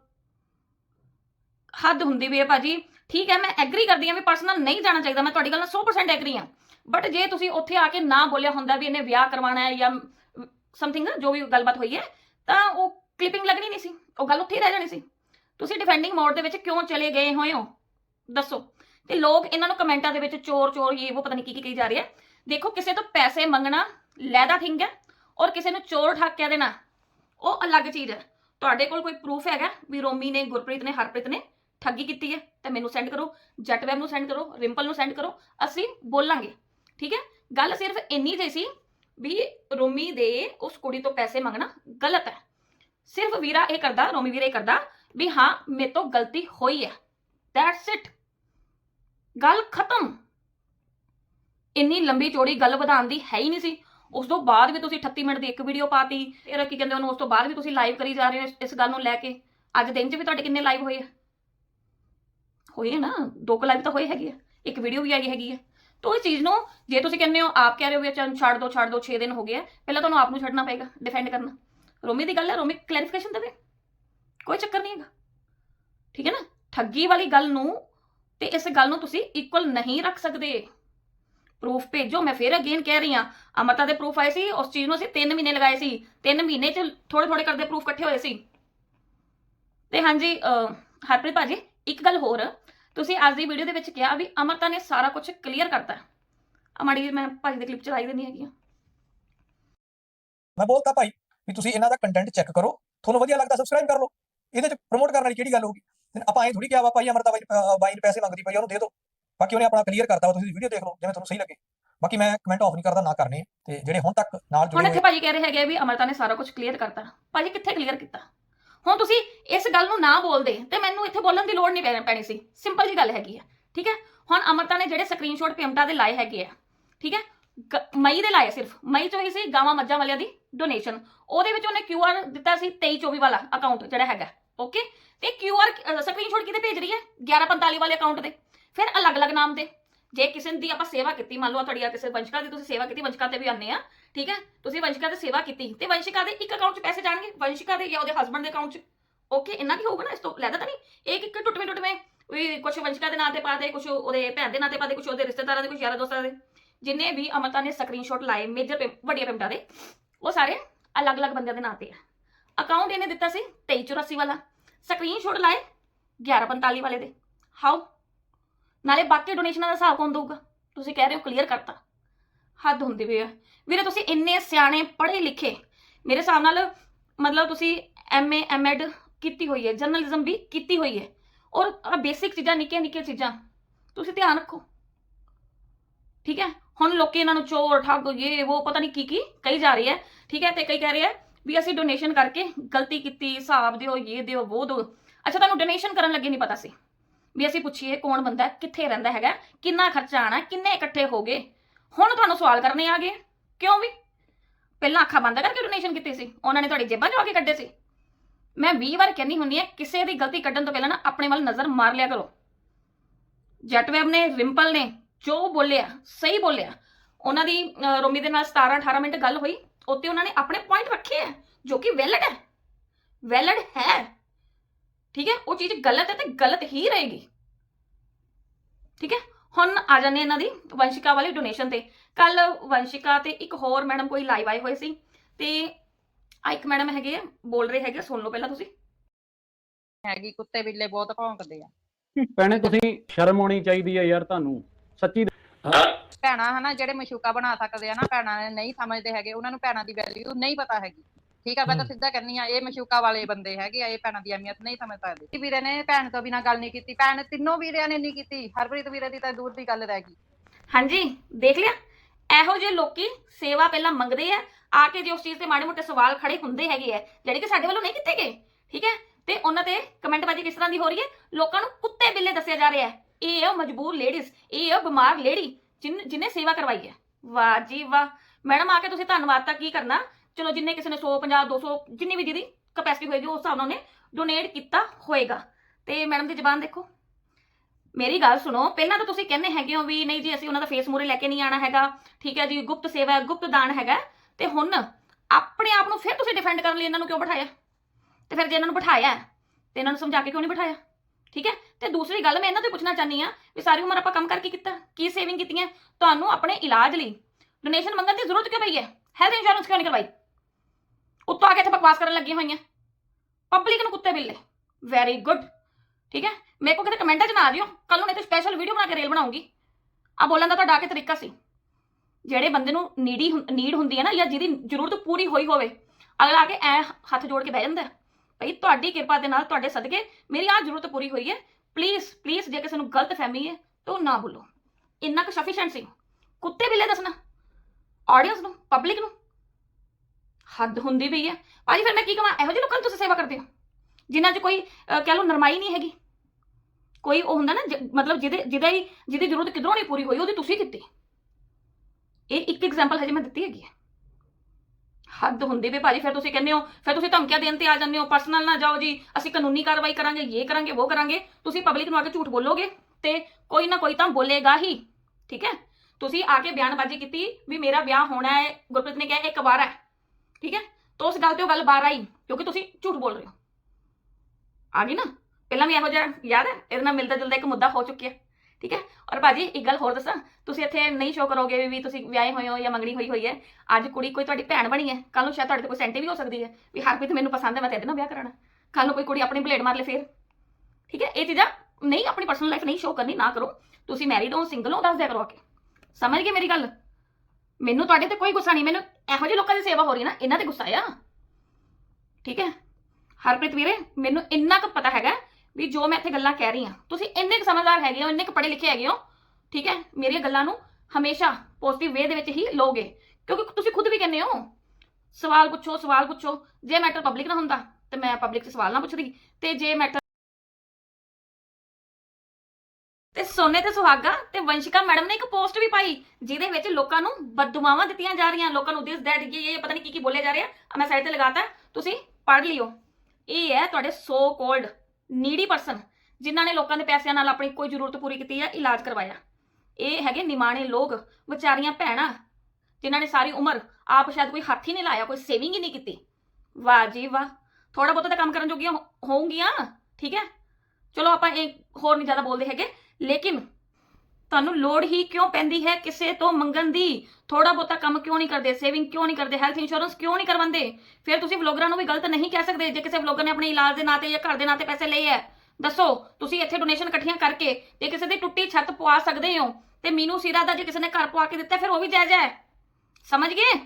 ਹੱਦ ਹੁੰਦੀ ਵੀ ਹੈ ਭਾਜੀ। ਠੀਕ ਹੈ, ਮੈਂ ਐਗਰੀ ਕਰਦੀ ਹਾਂ ਵੀ ਪਰਸਨਲ ਨਹੀਂ ਜਾਣਾ ਚਾਹੀਦਾ। ਮੈਂ ਤੁਹਾਡੀ ਗੱਲ ਨਾਲ 100% ਐਗਰੀ ਹਾਂ। ਬਟ ਜੇ ਤੁਸੀਂ ਉੱਥੇ ਆ ਕੇ ਨਾ ਬੋਲਿਆ ਹੁੰਦਾ ਵੀ ਇਹਨੇ ਵਿਆਹ ਕਰਵਾਉਣਾ ਹੈ ਜਾਂ ਸਮਥਿੰਗ ਜੋ ਵੀ ਗੱਲਬਾਤ ਹੋਈ ਹੈ, ਤਾਂ ਉਹ ਕਲਿੱਪਿੰਗ ਲੱਗਣੀ ਨਹੀਂ ਸੀ। ਉਹ ਗੱਲ ਉੱਥੇ ਹੀ ਰਹਿ ਜਾਣੀ ਸੀ। ਤੁਸੀਂ ਡਿਫੈਂਡਿੰਗ ਮੋਡ ਦੇ ਵਿੱਚ ਕਿਉਂ ਚਲੇ ਗਏ ਹੋਏ ਹੋ? ਦੱਸੋ। ਤੇ ਲੋਕ ਇਹਨਾਂ ਨੂੰ ਕਮੈਂਟਾਂ ਦੇ ਵਿੱਚ ਚੋਰ ਚੋਰ, ਇਹ, ਉਹ ਪਤਾ ਨਹੀਂ ਕੀ ਕੀ ਕਹੀ ਜਾ ਰਹੀ ਹੈ ਦੇਖੋ, ਕਿਸੇ ਤੋਂ ਪੈਸੇ ਮੰਗਣਾ ਲੈਦਾ ਥਿੰਗ ਹੈ ਔਰ ਕਿਸੇ ਨੂੰ ਚੋਰ ਠੱਗ ਕਹਿ ਦੇਣਾ, ਉਹ ਅਲੱਗ ਚੀਜ਼ ਹੈ। ਤੁਹਾਡੇ ਕੋਲ ਕੋਈ ਪ੍ਰੂਫ ਹੈਗਾ ਵੀ ਰੋਮੀ ਨੇ, ਗੁਰਪ੍ਰੀਤ ਨੇ, ਹਰਪ੍ਰੀਤ ਨੇ ਠੱਗੀ ਕੀਤੀ ਹੈ, ਤਾਂ ਮੈਨੂੰ ਸੈਂਡ ਕਰੋ ਜੱਟਵੈਬ ਨੂੰ ਸੈਂਡ ਕਰੋ, ਰਿੰਪਲ ਨੂੰ ਸੈਂਡ ਕਰੋ, ਅਸੀਂ ਬੋਲਾਂਗੇ, ਠੀਕ ਹੈ? ਗੱਲ ਸਿਰਫ ਇੰਨੀ ਜਿਹੀ ਸੀ ਵੀ ਰੋਮੀ ਦੇ ਉਸ ਕੁੜੀ ਤੋਂ ਪੈਸੇ ਮੰਗਣਾ ਗਲਤ ਹੈ। ਸਿਰਫ ਵੀਰਾ ਇਹ ਕਰਦਾ, ਰੋਮੀ ਵੀਰਾ ਇਹ ਕਰਦਾ ਵੀ ਹਾਂ, ਮੇਰੇ ਤੋਂ ਗਲਤੀ ਹੋਈ ਹੈ ਦੈਟਸ ਇਟ ਗੱਲ ਖਤਮ। ਇੰਨੀ ਲੰਬੀ ਚੌੜੀ ਗੱਲ ਵਧਾਉਣ ਦੀ ਹੈ ਹੀ ਨਹੀਂ ਸੀ। ਉਸ ਤੋਂ ਬਾਅਦ ਵੀ ਤੁਸੀਂ 38 ਮਿੰਟ ਦੀ ਇੱਕ ਵੀਡੀਓ ਪਾਤੀ। ਫਿਰ ਕੀ ਕਹਿੰਦੇ ਉਹਨੂੰ, ਉਸ ਤੋਂ ਬਾਅਦ ਵੀ ਤੁਸੀਂ ਲਾਈਵ ਕਰੀ ਜਾ ਰਹੇ ਹੋ ਇਸ- ਗੱਲ ਨੂੰ ਲੈ ਕੇ। ਅੱਜ ਦਿਨ 'ਚ ਵੀ ਤੁਹਾਡੇ ਕਿੰਨੇ ਲਾਈਵ ਹੋਏ ਆ? ਹੋਏ ਆ ਨਾ, ਦੋ ਕੁ ਲਾਈਵ ਤਾਂ ਹੋਏ ਹੈਗੇ ਆ। ਇੱਕ ਵੀਡੀਓ ਵੀ ਆਈ ਹੈਗੀ ਆ। ਤਾਂ ਇਸ ਚੀਜ਼ ਨੂੰ, ਜੇ ਤੁਸੀਂ ਕਹਿੰਦੇ ਹੋ, ਆਪ ਕਹਿ ਰਹੇ ਹੋ ਵੀ ਅੱਛਾ ਛੱਡ ਦੋ ਛੱਡ ਦੋ 6 ਦਿਨ ਹੋ ਗਏ ਆ, ਪਹਿਲਾਂ ਤੁਹਾਨੂੰ ਆਪ ਨੂੰ ਛੱਡਣਾ ਪਏਗਾ ਡਿਫੈਂਡ ਕਰਨਾ। ਰੋਮੀ ਦੀ ਗੱਲ ਹੈ, ਰੋਮੀ ਕਲੈਰੀਫਿਕੇਸ਼ਨ ਦੇਵੇ। ਕੋਈ ਚੱਕਰ ਨਹੀਂ ਹੈਗਾ। ਠੀਕ ਹੈ ਨਾ? ਠੱਗੀ ਵਾਲੀ ਗੱਲ ਨੂੰ ਤੇ ਇਸ ਗੱਲ ਨੂੰ ਤੁਸੀਂ ਇਕੁਅਲ ਨਹੀਂ ਰੱਖ ਸਕਦੇ। ਪ੍ਰੂਫ ਭੇਜੋ ਮੈਂ ਫੇਰ ਅਗੇਨ ਕਹਿ ਰਹੀ ਹਾਂ। ਅਮਰਤਾ ਦੇ ਪ੍ਰੂਫ ਆਏ ਸੀ ਉਸ ਚੀਜ਼ ਨੂੰ ਅਸੀਂ 3 ਮਹੀਨੇ ਲਗਾਏ ਸੀ। 3 ਮਹੀਨੇ ਚ ਥੋੜੇ ਥੋੜੇ ਕਰਦੇ ਪ੍ਰੂਫ ਇਕੱਠੇ ਹੋਏ ਸੀ। ਤੇ ਹਾਂਜੀ ਅਹ, ਹਰਪ੍ਰੀਤ ਭਾਜੀ ਇੱਕ ਗੱਲ ਹੋਰ। ਤੁਸੀਂ ਅੱਜ ਦੀ ਵੀਡੀਓ ਦੇ ਵਿੱਚ ਕਿਹਾ ਵੀ ਅਮਰਤਾ ਨੇ ਸਾਰਾ ਕੁਝ ਕਲੀਅਰ ਕਰਤਾ। ਆ ਮੈਂ ਭਾਜੀ ਦੇ ਕਲਿੱਪ ਚਲਾਈ ਦਿੰਦੀ ਹੈਗੀ ਮੈਂ ਬੋਲਤਾ ਭਾਈ ਵੀ ਤੁਸੀਂ ਇਹਨਾਂ ਦਾ ਕੰਟੈਂਟ ਚੈੱਕ ਕਰੋ। ਤੁਹਾਨੂੰ ਵਧੀਆ ਲੱਗਦਾ ਸਬਸਕ੍ਰਾਈਬ ਕਰ ਲਓ। ਇਹਦੇ ਚ ਪ੍ਰਮੋਟ ਕਰਨ ਵਾਲੀ ਕਿਹੜੀ ਗੱਲ ਹੋਊਗੀ? ਆਪਾਂ ਐਂ ਥੋੜੀ ਕਿਹਾ ਵਾ ਭਾਈ ਅਮਰਤਾ ਬਾਈ ਨੂੰ ਪੈਸੇ ਮੰਗਦੀ ਪਈ ਉਹਨੂੰ ਦੇ ਦਿਓ ਬਾਕੀ ਉਹਨੇ ਆਪਣਾ ਕਲੀਅਰ ਕਰਤਾ ਵਾ ਤੁਸੀਂ ਵੀਡੀਓ ਦੇਖ ਲਓ ਜਿਵੇਂ ਤੁਹਾਨੂੰ ਸਹੀ ਲੱਗੇ। ਬਾਕੀ ਮੈਂ ਕਮੈਂਟ ਆਫ ਨਹੀਂ ਕਰਦਾ ਨਾ ਕਰਨੇ। ਤੇ ਜਿਹੜੇ ਹੁਣ ਤੱਕ ਨਾਲ ਹੁਣ ਜੁੜੇ ਇੱਥੇ ਹੋਏ ਭਾਜੀ ਕਹਿ ਰਹੇ ਹੈਗੇ ਵੀ ਅਮਰਤਾ ਨੇ ਸਾਰਾ ਕੁਝ ਕਲੀਅਰ ਕਰਤਾ। ਭਾਜੀ ਕਿੱਥੇ ਕਲੀਅਰ ਕੀਤਾ? ਹੁਣ ਤੁਸੀਂ ਇਸ ਗੱਲ ਨੂੰ ਨਾ ਬੋਲਦੇ ਤੇ ਮੈਨੂੰ ਇੱਥੇ ਬੋਲਣ ਦੀ ਲੋੜ ਨਹੀਂ ਪੈਣੀ ਸੀ। ਸਿੰਪਲ ਜੀ ਗੱਲ ਹੈਗੀ ਹੈ ਠੀਕ ਹੈ? ਹੁਣ ਅਮਰਤਾ ਨੇ ਜਿਹੜੇ ਸਕਰੀਨਸ਼ਾਟ ਪੇਮੈਂਟਾਂ ਦੇ ਲਾਏ ਹੈਗੇ ਆ ਠੀਕ ਹੈ? ਮਈ ਦੇ ਲਾਏ ਸਿਰਫ। ਮਈ ਚ ਹੋਈ ਸੀ ਗਾਵਾਂ ਮੱਝਾਂ ਵਾਲਿਆਂ ਦੀ ਡੋਨੇਸ਼ਨ ਉਹਦੇ ਵਿੱਚ ਉਹਨੇ ਕਿਊਆਰ ਦਿੱਤਾ ਸੀ 23 24 ਵਾਲਾ ਅਕਾਊਂਟ ਜਿਹੜਾ ਹੈਗਾ। ਓਕੇ ਤੇ ਕਿਊਆਰ ਸਕਰੀਨਸ਼ਾਟ ਕਿਤੇ ਭੇਜ ਰਹੀ ਹੈ? 1145 ਵਾਲੇ ਅਕਾਊਂਟ ਦੇ। ਫਿਰ ਅਲੱਗ-ਅਲੱਗ ਨਾਮ ਦੇ। ਜੇ ਕਿਸੇ ਦੀ ਆਪਾਂ ਸੇਵਾ ਕੀਤੀ, ਮੰਨ ਲਓ ਤੁਹਾਡੀ ਆ ਕਿਸੇ ਵੰਸ਼ਿਕਾ ਦੀ ਤੁਸੀਂ ਸੇਵਾ ਕੀਤੀ, ਵੰਸ਼ਿਕਾ ਤੇ ਵੀ ਆਉਂਦੇ ਆ, ਠੀਕ ਹੈ? ਤੁਸੀਂ ਵੰਸ਼ਿਕਾ ਦੀ ਸੇਵਾ ਕੀਤੀ, ਤੇ ਵੰਸ਼ਿਕਾ ਦੇ ਇੱਕ ਅਕਾਊਂਟ 'ਚ ਪੈਸੇ ਜਾਣਗੇ, ਵੰਸ਼ਕਾ ਦੇ ਜਾਂ ਉਹਦੇ ਹਸਬੰਡ ਦੇ ਅਕਾਊਂਟ 'ਚ। ਓਕੇ ਇੰਨਾ ਕੀ ਹੋਊਗਾ ਨਾ ਇਸ ਤੋਂ? ਲੈਦਾ ਤਾਂ ਨਹੀਂ। ਇੱਕ ਇੱਕ ਟੁੱਟਵੇਂ ਟੁੱਟਵੇਂ, ਵੀ ਕੁਝ ਵੰਸ਼ਕਾ ਦੇ ਨਾਂ ਤੇ ਪਾ ਦੇ ਕੁਝ ਉਹਦੇ ਭੈਣ ਦੇ ਨਾਂ ਤੇ ਪਾ ਦੇ ਕੁਝ ਉਹਦੇ ਰਿਸ਼ਤੇਦਾਰਾਂ ਦੇ ਕੁਝ ਯਾਰਾਂ ਦੋਸਤਾਂ ਦੇ। ਜਿੰਨੇ ਵੀ ਅਮਰਤਾ ਨੇ ਸਕਰੀਨਸ਼ਾਟ ਲਾਏ ਮੇਜਰ ਵੱਡੀਆਂ ਪੇਮੈਂਟਾਂ ਦੇ, ਉਹ ਸਾਰੇ ਅਲੱਗ-ਅਲੱਗ ਬੰਦਿਆਂ ਦੇ ਨਾਂ ਤੇ ਆ। ਅਕਾਊਂਟ ਇਹਨੇ ਦਿੱਤਾ ਸੀ 2384 ਵਾਲਾ। ਸਕਰੀਨਸ਼ਾਟ ਲਾਏ 1145 ਵਾਲੇ ਦੇ। ਹਾਓ ਨਾਲੇ ਬਾਕੀ ਡੋਨੇਸ਼ਨਾਂ ਦਾ ਹਿਸਾਬ ਕੌਣ ਦਊਗਾ? ਤੁਸੀਂ ਕਹਿ ਰਹੇ ਹੋ ਕਲੀਅਰ ਕਰਤਾ। ਹੱਦ ਹੁੰਦੀ ਵੀ ਆ। ਵੀਰੇ, ਤੁਸੀਂ ਇੰਨੇ ਸਿਆਣੇ ਪੜ੍ਹੇ ਲਿਖੇ, ਮੇਰੇ ਹਿਸਾਬ ਨਾਲ ਮਤਲਬ ਤੁਸੀਂ ਐਮਏ ਐਮਐਡ ਕੀਤੀ ਹੋਈ ਹੈ ਜਰਨਲਿਜ਼ਮ ਵੀ ਕੀਤੀ ਹੋਈ ਹੈ। ਔਰ ਬੇਸਿਕ ਚੀਜ਼ਾਂ, ਨਿੱਕੀਆਂ ਨਿੱਕੀਆਂ ਚੀਜ਼ਾਂ, ਤੁਸੀਂ ਧਿਆਨ ਰੱਖੋ। ਠੀਕ ਹੈ? ਹੁਣ ਲੋਕੀ ਇਹਨਾਂ ਨੂੰ ਚੋਰ, ਠੱਗ ਇਹ ਉਹ ਪਤਾ ਨਹੀਂ ਕੀ ਕੀ ਕਹੀ ਜਾ ਰਹੀ ਹੈ। ਠੀਕ ਹੈ? ਤੇ ਕਈ ਕਹਿ ਰਹੇ ਹੈ ਵੀ ਅਸੀਂ ਡੋਨੇਸ਼ਨ ਕਰਕੇ ਗਲਤੀ ਕੀਤੀ, ਹਿਸਾਬ ਦਿਓ ਇਹ ਦਿਓ ਉਹ ਦਿਓ। ਅੱਛਾ, ਤੁਹਾਨੂੰ ਡੋਨੇਸ਼ਨ ਕਰਨ ਲੱਗੇ ਨਹੀਂ ਪਤਾ ਸੀ। ਵੀ ਅਸੀਂ ਪੁੱਛੀਏ ਕੌਣ ਬੰਦਾ ਕਿੱਥੇ ਰਹਿੰਦਾ ਹੈਗਾ ਕਿੰਨਾ ਖਰਚਾ ਆਣਾ ਕਿੰਨੇ ਇਕੱਠੇ ਹੋ ਗਏ। ਹੁਣ ਤੁਹਾਨੂੰ ਸਵਾਲ ਕਰਨੇ ਆ ਗਏ ਕਿਉਂ ਵੀ? ਪਹਿਲਾਂ ਅੱਖਾਂ ਬੰਦ ਕਰਕੇ ਡੋਨੇਸ਼ਨ ਕੀਤੀ ਸੀ। ਉਹਨਾਂ ਨੇ ਤੁਹਾਡੀ ਜੇਬਾਂ 'ਚੋਂ ਆ ਕੇ ਕੱਢੇ ਸੀ। ਮੈਂ 20 ਵਾਰ ਕਹਿੰਦੀ ਹੁੰਦੀ ਆ ਕਿਸੇ ਦੀ ਗਲਤੀ ਕੱਢਣ ਤੋਂ ਪਹਿਲਾਂ ਨਾ ਆਪਣੇ ਵੱਲ ਨਜ਼ਰ ਮਾਰ ਲਿਆ ਕਰੋ। ਜੈਟਵੈਬ ਨੇ, ਰਿੰਪਲ ਨੇ ਜੋ ਬੋਲਿਆ, ਸਹੀ ਬੋਲਿਆ। ਉਹਨਾਂ ਦੀ ਰੋਮੀ ਦੇ ਨਾਲ 17 18 ਮਿੰਟ ਗੱਲ ਹੋਈ। ਉੱਤੇ ਉਹਨਾਂ ਨੇ ਆਪਣੇ ਪੁਆਇੰਟ ਰੱਖੇ ਆ ਜੋ ਕਿ ਵੈਲਿਡ ਹੈ ਵੈਲਿਡ ਹੈ। ਠੀਕ ਹੈ ਉਹ ਚੀਜ਼ ਗਲਤ ਹੈ ਤੇ ਗਲਤ ਹੀ ਰਹੇਗੀ। ਠੀਕ ਹੈ ਹੁਣ ਆ ਜਾਂਦੇ ਇਹਨਾਂ ਦੀ ਵੰਸ਼ਿਕਾ ਵਾਲੀ ਡੋਨੇਸ਼ਨ ਤੇ। ਕੱਲ ਵੰਸ਼ਿਕਾ ਤੇ ਇੱਕ ਹੋਰ ਮੈਡਮ ਕੋਈ ਲਾਈਵ ਆਏ ਹੋਏ ਸੀ ਤੇ ਆ ਇੱਕ ਮੈਡਮ ਹੈਗੇ ਆ ਬੋਲ ਰਹੇ ਹੈਗੇ ਆ, ਸੁਣ ਲਓ ਪਹਿਲਾਂ ਤੁਸੀਂ। ਹੈਗੀ ਕੁੱਤੇ ਬਿੱਲੇ ਬਹੁਤ ਭੌਂਕਦੇ ਆ। ਭੈਣੇ ਤੁਸੀਂ ਸ਼ਰਮ ਆਉਣੀ ਚਾਹੀਦੀ ਹੈ ਯਾਰ ਤੁਹਾਨੂੰ। ਸੱਚੀ ਭੈਣਾਂ ਹਨਾ ਜਿਹੜੇ ਮਸ਼ੂਕਾ ਬਣਾ ਸਕਦੇ ਆ ਨਾ ਭੈਣਾਂ ਨੇ ਨਹੀਂ ਸਮਝਦੇ ਹੈਗੇ ਉਹਨਾਂ ਨੂੰ ਭੈਣਾਂ ਦੀ ਵੈਲਿਊ ਨਹੀਂ ਪਤਾ ਹੈਗੀ। ਠੀਕ ਆ ਮੈਂ ਤਾਂ ਸਿੱਧਾ ਕਹਿੰਨੀ ਆ ਇਹ ਮਸ਼ੂਕਾ ਵਾਲੇ ਬੰਦੇ ਹੈਗੇ ਆ ਇਹ ਭੈਣਾਂ ਦੀ ਅਹਿਮੀਅਤ ਨਹੀਂ ਸਮਝ ਸਕਦੇ। ਵੀਰੇ ਨੇ ਭੈਣ ਤੋਂ ਬਿਨਾਂ ਗੱਲ ਨਹੀਂ ਕੀਤੀ ਭੈਣ ਤਿੰਨੋਂ ਵੀਰਿਆਂ ਨੇ ਨਹੀਂ ਕੀਤੀ ਹਰਪ੍ਰੀਤ ਵੀਰੇ ਦੀ ਤਾਂ ਦੂਰ ਦੀ ਗੱਲ ਰਹਿ ਗਈ। ਹਾਂਜੀ ਦੇਖ ਲਿਆ? ਇਹੋ ਜਿਹੇ ਲੋਕੀ ਸੇਵਾ ਪਹਿਲਾਂ ਮੰਗਦੇ ਆ ਆ ਕੇ ਜੇ ਉਸ ਚੀਜ਼ ਤੇ ਮਾੜੇ ਮੋਟੇ ਸਵਾਲ ਖੜੇ ਹੁੰਦੇ ਹੈਗੇ ਆ ਜਿਹੜੇ ਕਿ ਸਾਡੇ ਵੱਲੋਂ ਨਹੀਂ ਕੀਤੇ ਗਏ। ਠੀਕ ਹੈ? ਤੇ ਉਹਨਾਂ ਤੇ ਕਮੈਂਟ ਬਾਜੀ ਕਿਸ ਤਰ੍ਹਾਂ ਦੀ ਹੋ ਰਹੀ ਹੈ? ਲੋਕਾਂ ਨੂੰ ਕੁੱਤੇ ਬਿੱਲੇ ਦੱਸਿਆ ਜਾ ਰਿਹਾ ਹੈ। ਇਹ ਆ ਮਜਬੂਰ ਲੇਡੀਜ਼ ਇਹ ਆ ਬਿਮਾਰ ਲੇਡੀ ਜਿਨ ਜਿਹਨੇ ਸੇਵਾ ਕਰਵਾਈ ਹੈ। ਵਾਹ ਜੀ ਵਾਹ। ਮੈਡਮ ਆ ਕੇ ਤੁਸੀਂ ਧੰਨਵਾਦ ਤਾਂ ਕੀ ਕਰਨਾ? ਚਲੋ ਜਿੰਨੇ ਕਿਸੇ ਨੇ 100 50 200 ਜਿੰਨੀ ਵੀ ਜਿਹਦੀ ਕਪੈਸਿਟੀ ਹੋਏਗੀ, ਉਸ ਹਿਸਾਬ ਨਾਲ ਉਹਨੇ ਡੋਨੇਟ ਕੀਤਾ ਹੋਏਗਾ। ਤੇ ਮੈਡਮ ਦੀ ਜ਼ਬਾਨ ਦੇਖੋ। ਮੇਰੀ ਗੱਲ ਸੁਣੋ, ਪਹਿਲਾਂ ਤਾਂ ਤੁਸੀਂ ਕਹਿੰਦੇ ਹੈਗੇ ਹੋ ਵੀ ਨਹੀਂ ਜੀ, ਅਸੀਂ ਉਹਨਾਂ ਦਾ ਫੇਸ ਮੂਰੇ ਲੈ ਕੇ ਨਹੀਂ ਆਣਾ ਹੈਗਾ। ਠੀਕ ਹੈ ਜੀ, ਗੁਪਤ ਸੇਵਾ ਹੈ ਗੁਪਤ ਦਾਨ ਹੈਗਾ। ਤੇ ਹੁਣ ਆਪਣੇ ਆਪ ਨੂੰ ਫਿਰ ਤੁਸੀਂ ਡਿਫੈਂਡ ਕਰਨ ਲਈ ਇਹਨਾਂ ਨੂੰ ਕਿਉਂ ਬਿਠਾਇਆ? ਤੇ ਫਿਰ ਜੇ ਇਹਨਾਂ ਨੂੰ ਬਿਠਾਇਆ ਤੇ ਇਹਨਾਂ ਨੂੰ ਸਮਝਾ ਕੇ ਕਿਉਂ ਨਹੀਂ ਬਿਠਾਇਆ? ਠੀਕ ਹੈ? ਤੇ ਦੂਸਰੀ ਗੱਲ ਮੈਂ ਇਹਨਾਂ ਤੋਂ ਪੁੱਛਣਾ ਚਾਹਨੀ ਆ ਵੀ ਸਾਰੀ ਉਮਰ ਆਪਾਂ ਕੰਮ ਕਰਕੇ ਕੀਤਾ, ਕੀ ਸੇਵਿੰਗ ਕੀਤੀਆਂ? ਤੁਹਾਨੂੰ ਆਪਣੇ ਇਲਾਜ ਲਈ ਡੋਨੇਸ਼ਨ ਮੰਗਣ ਦੀ ਜ਼ਰੂਰਤ ਕਿਉਂ ਪਈ ਹੈ? ਹੈਲਥ ਇੰਸ਼ੋਰੈਂਸ ਕਿਉਂ ਨਹੀਂ ਕਰਵਾਈ? ਉੱਤੋਂ ਆ ਕੇ ਇੱਥੇ ਬਕਵਾਸ ਕਰਨ ਲੱਗੀਆਂ ਹੋਈਆਂ। ਪਬਲਿਕ ਨੂੰ ਕੁੱਤੇ ਬਿੱਲੇ। ਵੈਰੀ ਗੁੱਡ ਠੀਕ ਹੈ? ਮੇਰੇ ਕੋ ਕਿਤੇ ਕਮੈਂਟਾਂ 'ਚ ਨਾ ਆ ਜਿਓ ਕੱਲ ਨੂੰ ਨਹੀਂ ਤੇ ਸਪੈਸ਼ਲ ਵੀਡੀਓ ਬਣਾ ਕੇ ਰੇਲ ਬਣਾਉਂਗੀ। ਆ ਬੋਲਣ ਦਾ ਤੁਹਾਡਾ ਆ ਕੇ ਤਰੀਕਾ ਸੀ। ਜਿਹੜੇ ਬੰਦੇ ਨੂੰ ਨੀਡੀ ਨੀਡ ਹੁੰਦੀ ਹੈ ਨਾ ਜਾਂ ਜਿਹਦੀ ਜ਼ਰੂਰਤ ਪੂਰੀ ਹੋਈ ਹੋਵੇ, ਅਗਲਾ ਆ ਕੇ ਐ ਹੱਥ ਜੋੜ ਕੇ ਬਹਿ ਜਾਂਦਾ। ਭਈ ਤੁਹਾਡੀ ਕਿਰਪਾ ਦੇ ਨਾਲ ਤੁਹਾਡੇ ਸਦਕੇ ਮੇਰੀ ਆ ਜ਼ਰੂਰਤ ਪੂਰੀ ਹੋਈ ਹੈ। ਪਲੀਜ਼ ਪਲੀਜ਼ ਜੇ ਕਿਸੇ ਨੂੰ ਗਲਤ ਫਹਿਮੀ ਹੈ ਤਾਂ ਉਹ ਨਾ ਭੁੱਲੋ ਇੰਨਾ ਕੁ ਸਫੀਸ਼ੀਐਂਟ ਸੀ। ਕੁੱਤੇ ਬਿੱਲੇ ਦੱਸਣਾ। ਆਡੀਅנס ਨੂੰ ਪਬਲਿਕ ਨੂੰ। ਹੱਦ ਹੁੰਦੀ ਪਈ ਹੈ। ਭਾਜੀ ਫਿਰ ਮੈਂ ਕੀ ਕਹਾਂ ਇਹੋ ਜਿਹੇ ਲੋਕਾਂ ਦੀ ਤੁਸੀਂ ਸੇਵਾ ਕਰਦੇ ਹੋ? ਜਿਨ੍ਹਾਂ 'ਚ ਕੋਈ ਕਹਿ ਲਓ ਨਰਮਾਈ ਨਹੀਂ ਹੈਗੀ। ਕੋਈ ਉਹ ਹੁੰਦਾ ਨਾ, ਜ- ਮਤਲਬ ਜਿਹਦੇ, ਜਿਹਦਾ ਹੀ, ਜਿਹਦੀ ਜ਼ਰੂਰਤ ਕਿਧਰੋਂ ਨਹੀਂ ਪੂਰੀ ਹੋਈ, ਉਹਦੀ ਤੁਸੀਂ ਕੀਤੀ। ਇਹ ਇੱਕ ਐਗਜ਼ਾਮਪਲ ਹਜੇ ਮੈਂ ਦਿੱਤੀ ਹੈਗੀ ਹੈ। ਹੱਦ ਹੁੰਦੀ ਵੀ ਭਾਜੀ ਫਿਰ ਤੁਸੀਂ ਕਹਿੰਦੇ ਹੋ, ਫਿਰ ਤੁਸੀਂ ਧਮਕੀਆਂ ਦੇਣ ਤੇ ਆ ਜਾਂਦੇ ਹੋ ਪਰਸਨਲ ਨਾ ਜਾਓ ਜੀ, ਅਸੀਂ ਕਾਨੂੰਨੀ ਕਾਰਵਾਈ ਕਰਾਂਗੇ, ਇਹ ਕਰਾਂਗੇ, ਉਹ ਕਰਾਂਗੇ, ਤੁਸੀਂ ਪਬਲਿਕ ਨੂੰ ਆ ਕੇ ਝੂਠ ਬੋਲੋਗੇ ਤੇ ਕੋਈ ਨਾ ਕੋਈ ਤਾਂ ਬੋਲੇਗਾ ਹੀ, ਠੀਕ ਹੈ? ਤੁਸੀਂ ਆ ਕੇ ਬਿਆਨਬਾਜ਼ੀ ਕੀਤੀ ਵੀ ਮੇਰਾ ਵਿਆਹ ਹੋਣਾ ਹੈ, ਗੁਰਪ੍ਰੀਤ ਨੇ ਕਿਹਾ ਇੱਕ ਵਾਰ ਹੈ, ਠੀਕ ਹੈ? ਤਾਂ ਉਸ ਗੱਲ ਤੇ ਉਹ ਗੱਲ ਬਾਹਰ ਆਈ, ਕਿਉਂਕਿ ਤੁਸੀਂ ਝੂਠ ਬੋਲ ਰਹੇ ਹੋ। ਆ ਗਈ ਨਾ? ਪਹਿਲਾਂ ਵੀ ਇਹੋ ਜਿਹਾ ਯਾਦ ਹੈ? ਇਹਦੇ ਨਾਲ ਮਿਲਦਾ ਜੁਲਦਾ ਇੱਕ ਮੁੱਦਾ ਹੋ ਚੁੱਕਿਆ। ਠੀਕ ਹੈ? ਔਰ ਭਾਜੀ, ਇੱਕ ਗੱਲ ਹੋਰ ਦੱਸਾਂ? ਤੁਸੀਂ ਇੱਥੇ ਨਹੀਂ ਸ਼ੋ ਕਰੋਗੇ ਵੀ- ਤੁਸੀਂ ਵਿਆਹੇ ਹੋਏ ਹੋ ਜਾਂ ਮੰਗਣੀ ਹੋਈ ਹੋਈ ਹੈ। ਅੱਜ ਕੁੜੀ ਕੋਈ ਤੁਹਾਡੀ ਭੈਣ ਬਣੀ ਹੈ। ਕੱਲ ਨੂੰ ਸ਼ਾਇਦ ਤੁਹਾਡੇ ਤੇ ਕੋਈ ਸੈਂਟੀ ਵੀ ਹੋ ਸਕਦੀ ਹੈ ਵੀ ਹਰਪ੍ਰੀਤ ਮੈਨੂੰ ਪਸੰਦ ਹੈ, ਮੈਂ ਤੇ ਇਹਦੇ ਨਾਲ ਵਿਆਹ ਕਰਾਣਾ ਕੱਲ ਨੂੰ ਕੋਈ ਕੁੜੀ ਆਪਣੀ ਬਲੇਡ ਮਾਰ ਲੇ ਫੇਰ। ਠੀਕ ਹੈ? ਇਹ ਚੀਜ਼ਾਂ ਨਹੀਂ, ਆਪਣੀ ਪਰਸਨਲ ਲਾਈਫ ਨਹੀਂ ਸ਼ੋ ਕਰਨੀ, ਨਾ ਕਰੋ। ਤੁਸੀਂ ਮੈਰਿਡ ਹੋ ਸਿੰਗਲ ਹੋ, ਦੱਸ ਦਿਆ ਕਰੋ ਆ ਕੇ। ਸਮਝ ਗਏ ਮੇਰੀ ਗੱਲ? ਮੈਨੂੰ ਤੁਹਾਡੇ ਤੇ ਕੋਈ ਗੁੱਸਾ ਨਹੀਂ। ਮੈਨੂੰ ਇਹੋ ਜਿਹੇ ਲੋਕਾਂ ਦੀ ਸੇਵਾ ਹੋ ਰਹੀ ਨਾ, ਇਹਨਾਂ ਤੇ ਗੁੱਸਾ ਆ। ਠੀਕ ਹੈ? ਹਰਪ੍ਰੀਤ ਵੀਰੇ, ਮੈਨੂੰ ਇੰਨਾ ਕੁ ਪਤਾ ਹੈਗਾ ਵੀ ਜੋ ਮੈਂ ਇੱਥੇ ਗੱਲਾਂ ਕਹਿ ਰਹੀ ਹਾਂ, ਤੁਸੀਂ ਇੰਨੇ ਕੁ ਸਮਝਦਾਰ ਹੈਗੇ ਹੋ, ਇੰਨੇ ਕੁ ਪੜ੍ਹੇ ਲਿਖੇ ਹੈਗੇ ਹੋ, ਠੀਕ ਹੈ, ਮੇਰੀਆਂ ਗੱਲਾਂ ਨੂੰ ਹਮੇਸ਼ਾ ਪੋਜ਼ਿਟਿਵ ਵੇ ਦੇ ਵਿੱਚ ਹੀ ਲਓਗੇ, ਕਿਉਂਕਿ ਤੁਸੀਂ ਖੁਦ ਵੀ ਕਹਿੰਦੇ ਹੋ, ਸਵਾਲ ਪੁੱਛੋ ਸਵਾਲ ਪੁੱਛੋ, ਜੇ ਮੈਟਰ ਪਬਲਿਕ ਨਾ ਹੁੰਦਾ, ਤੇ ਮੈਂ ਪਬਲਿਕ 'ਚ ਸਵਾਲ ਨਾ ਪੁੱਛਦੀ, ਤੇ ਜੇ ਮੈਟਰ ਤੇ ਸੋਨੇ ਤੇ ਸੁਹਾਗਾ ਤੇ ਵੰਸ਼ਿਕਾ ਮੈਡਮ ਨੇ ਇੱਕ ਪੋਸਟ ਵੀ ਪਾਈ, ਜਿਹਦੇ ਵਿੱਚ ਲੋਕਾਂ ਨੂੰ ਬਦਦੁਆਵਾਂ ਦਿੱਤੀਆਂ ਜਾ ਰਹੀਆਂ, ਲੋਕਾਂ ਨੂੰ ਦਿਸ ਦੈਟ ਇਹ ਇਹ, ਪਤਾ ਨਹੀਂ ਕੀ ਕੀ ਬੋਲੇ ਜਾ ਰਿਹਾ ਆ ਮੈਂ ਸਾਈਡ ਤੇ ਲਗਾਤਾ, ਤੁਸੀਂ ਪੜ੍ਹ ਲਿਓ। ਇਹ ਹੈ ਤੁਹਾਡੇ ਸੋ ਕੋਲਡ ਨੀਡੀ ਪਰਸਨ ਜਿਨ੍ਹਾਂ ਨੇ ਲੋਕਾਂ ਦੇ ਪੈਸਿਆਂ ਨਾਲ ਆਪਣੀ ਕੋਈ ਜ਼ਰੂਰਤ ਪੂਰੀ ਕੀਤੀ ਹੈ ਇਲਾਜ ਕਰਵਾਇਆ। ਇਹ ਹੈਗੇ ਨਿਮਾਣੇ ਲੋਕ, ਵਿਚਾਰੀਆਂ ਭੈਣਾਂ, ਜਿਨ੍ਹਾਂ ਨੇ ਸਾਰੀ ਉਮਰ ਆਪ ਸ਼ਾਇਦ ਕੋਈ ਹੱਥ ਹੀ ਨਹੀਂ ਲਾਇਆ, ਕੋਈ ਸੇਵਿੰਗ ਹੀ ਨਹੀਂ ਕੀਤੀ। ਵਾਹ ਜੀ ਵਾਹ ਥੋੜਾ ਬਹੁਤਾ ਤਾਂ ਕੰਮ ਕਰਨ ਜੋਗੀਆਂ ਹੋ- ਠੀਕ ਹੈ? ਚਲੋ ਆਪਾਂ ਇਹ ਹੋਰ ਨਹੀਂ ਜ਼ਿਆਦਾ ਬੋਲਦੇ ਹੈਗੇ, ਲੇਕਿਨ ਤੁਹਾਨੂੰ ਲੋੜ ਹੀ ਕਿਉਂ ਪੈਂਦੀ ਹੈ ਕਿਸੇ ਤੋਂ ਮੰਗਣ ਦੀ? ਥੋੜਾ ਬਹੁਤਾ ਕੰਮ ਕਿਉਂ ਨਹੀਂ ਕਰਦੇ? ਸੇਵਿੰਗ ਕਿਉਂ ਨਹੀਂ ਕਰਦੇ? ਹੈਲਥ ਇੰਸ਼ੋਰੈਂਸ ਕਿਉਂ ਨਹੀਂ ਕਰਵਾਉਂਦੇ? ਫਿਰ ਤੁਸੀਂ ਵਲੋਗਰਾਂ ਨੂੰ ਵੀ ਗਲਤ ਨਹੀਂ ਕਹਿ ਸਕਦੇ ਜੇ ਕਿਸੇ ਵਲੋਗਰ ਨੇ ਆਪਣੇ ਇਲਾਜ ਦੇ ਨਾਂ ਤੇ ਜਾਂ ਘਰ ਦੇ ਨਾਂ ਤੇ ਪੈਸੇ ਲਏ ਹੈ। ਦੱਸੋ, ਤੁਸੀਂ ਇੱਥੇ ਡੋਨੇਸ਼ਨ ਇਕੱਠੀਆਂ ਕਰਕੇ ਤੇ ਕਿਸੇ ਦੀ ਟੁੱਟੀ ਛੱਤ ਪਵਾ ਸਕਦੇ ਹੋ ਤੇ ਮੀਨੂ ਸਿਰਾ ਦਾ ਜੇ ਕਿਸੇ ਨੇ ਘਰ ਪਵਾ ਕੇ ਦਿੱਤਾ, ਫਿਰ ਉਹ ਵੀ ਜਾਇਜ਼ ਹੈ। ਸਮਝ ਗਏ?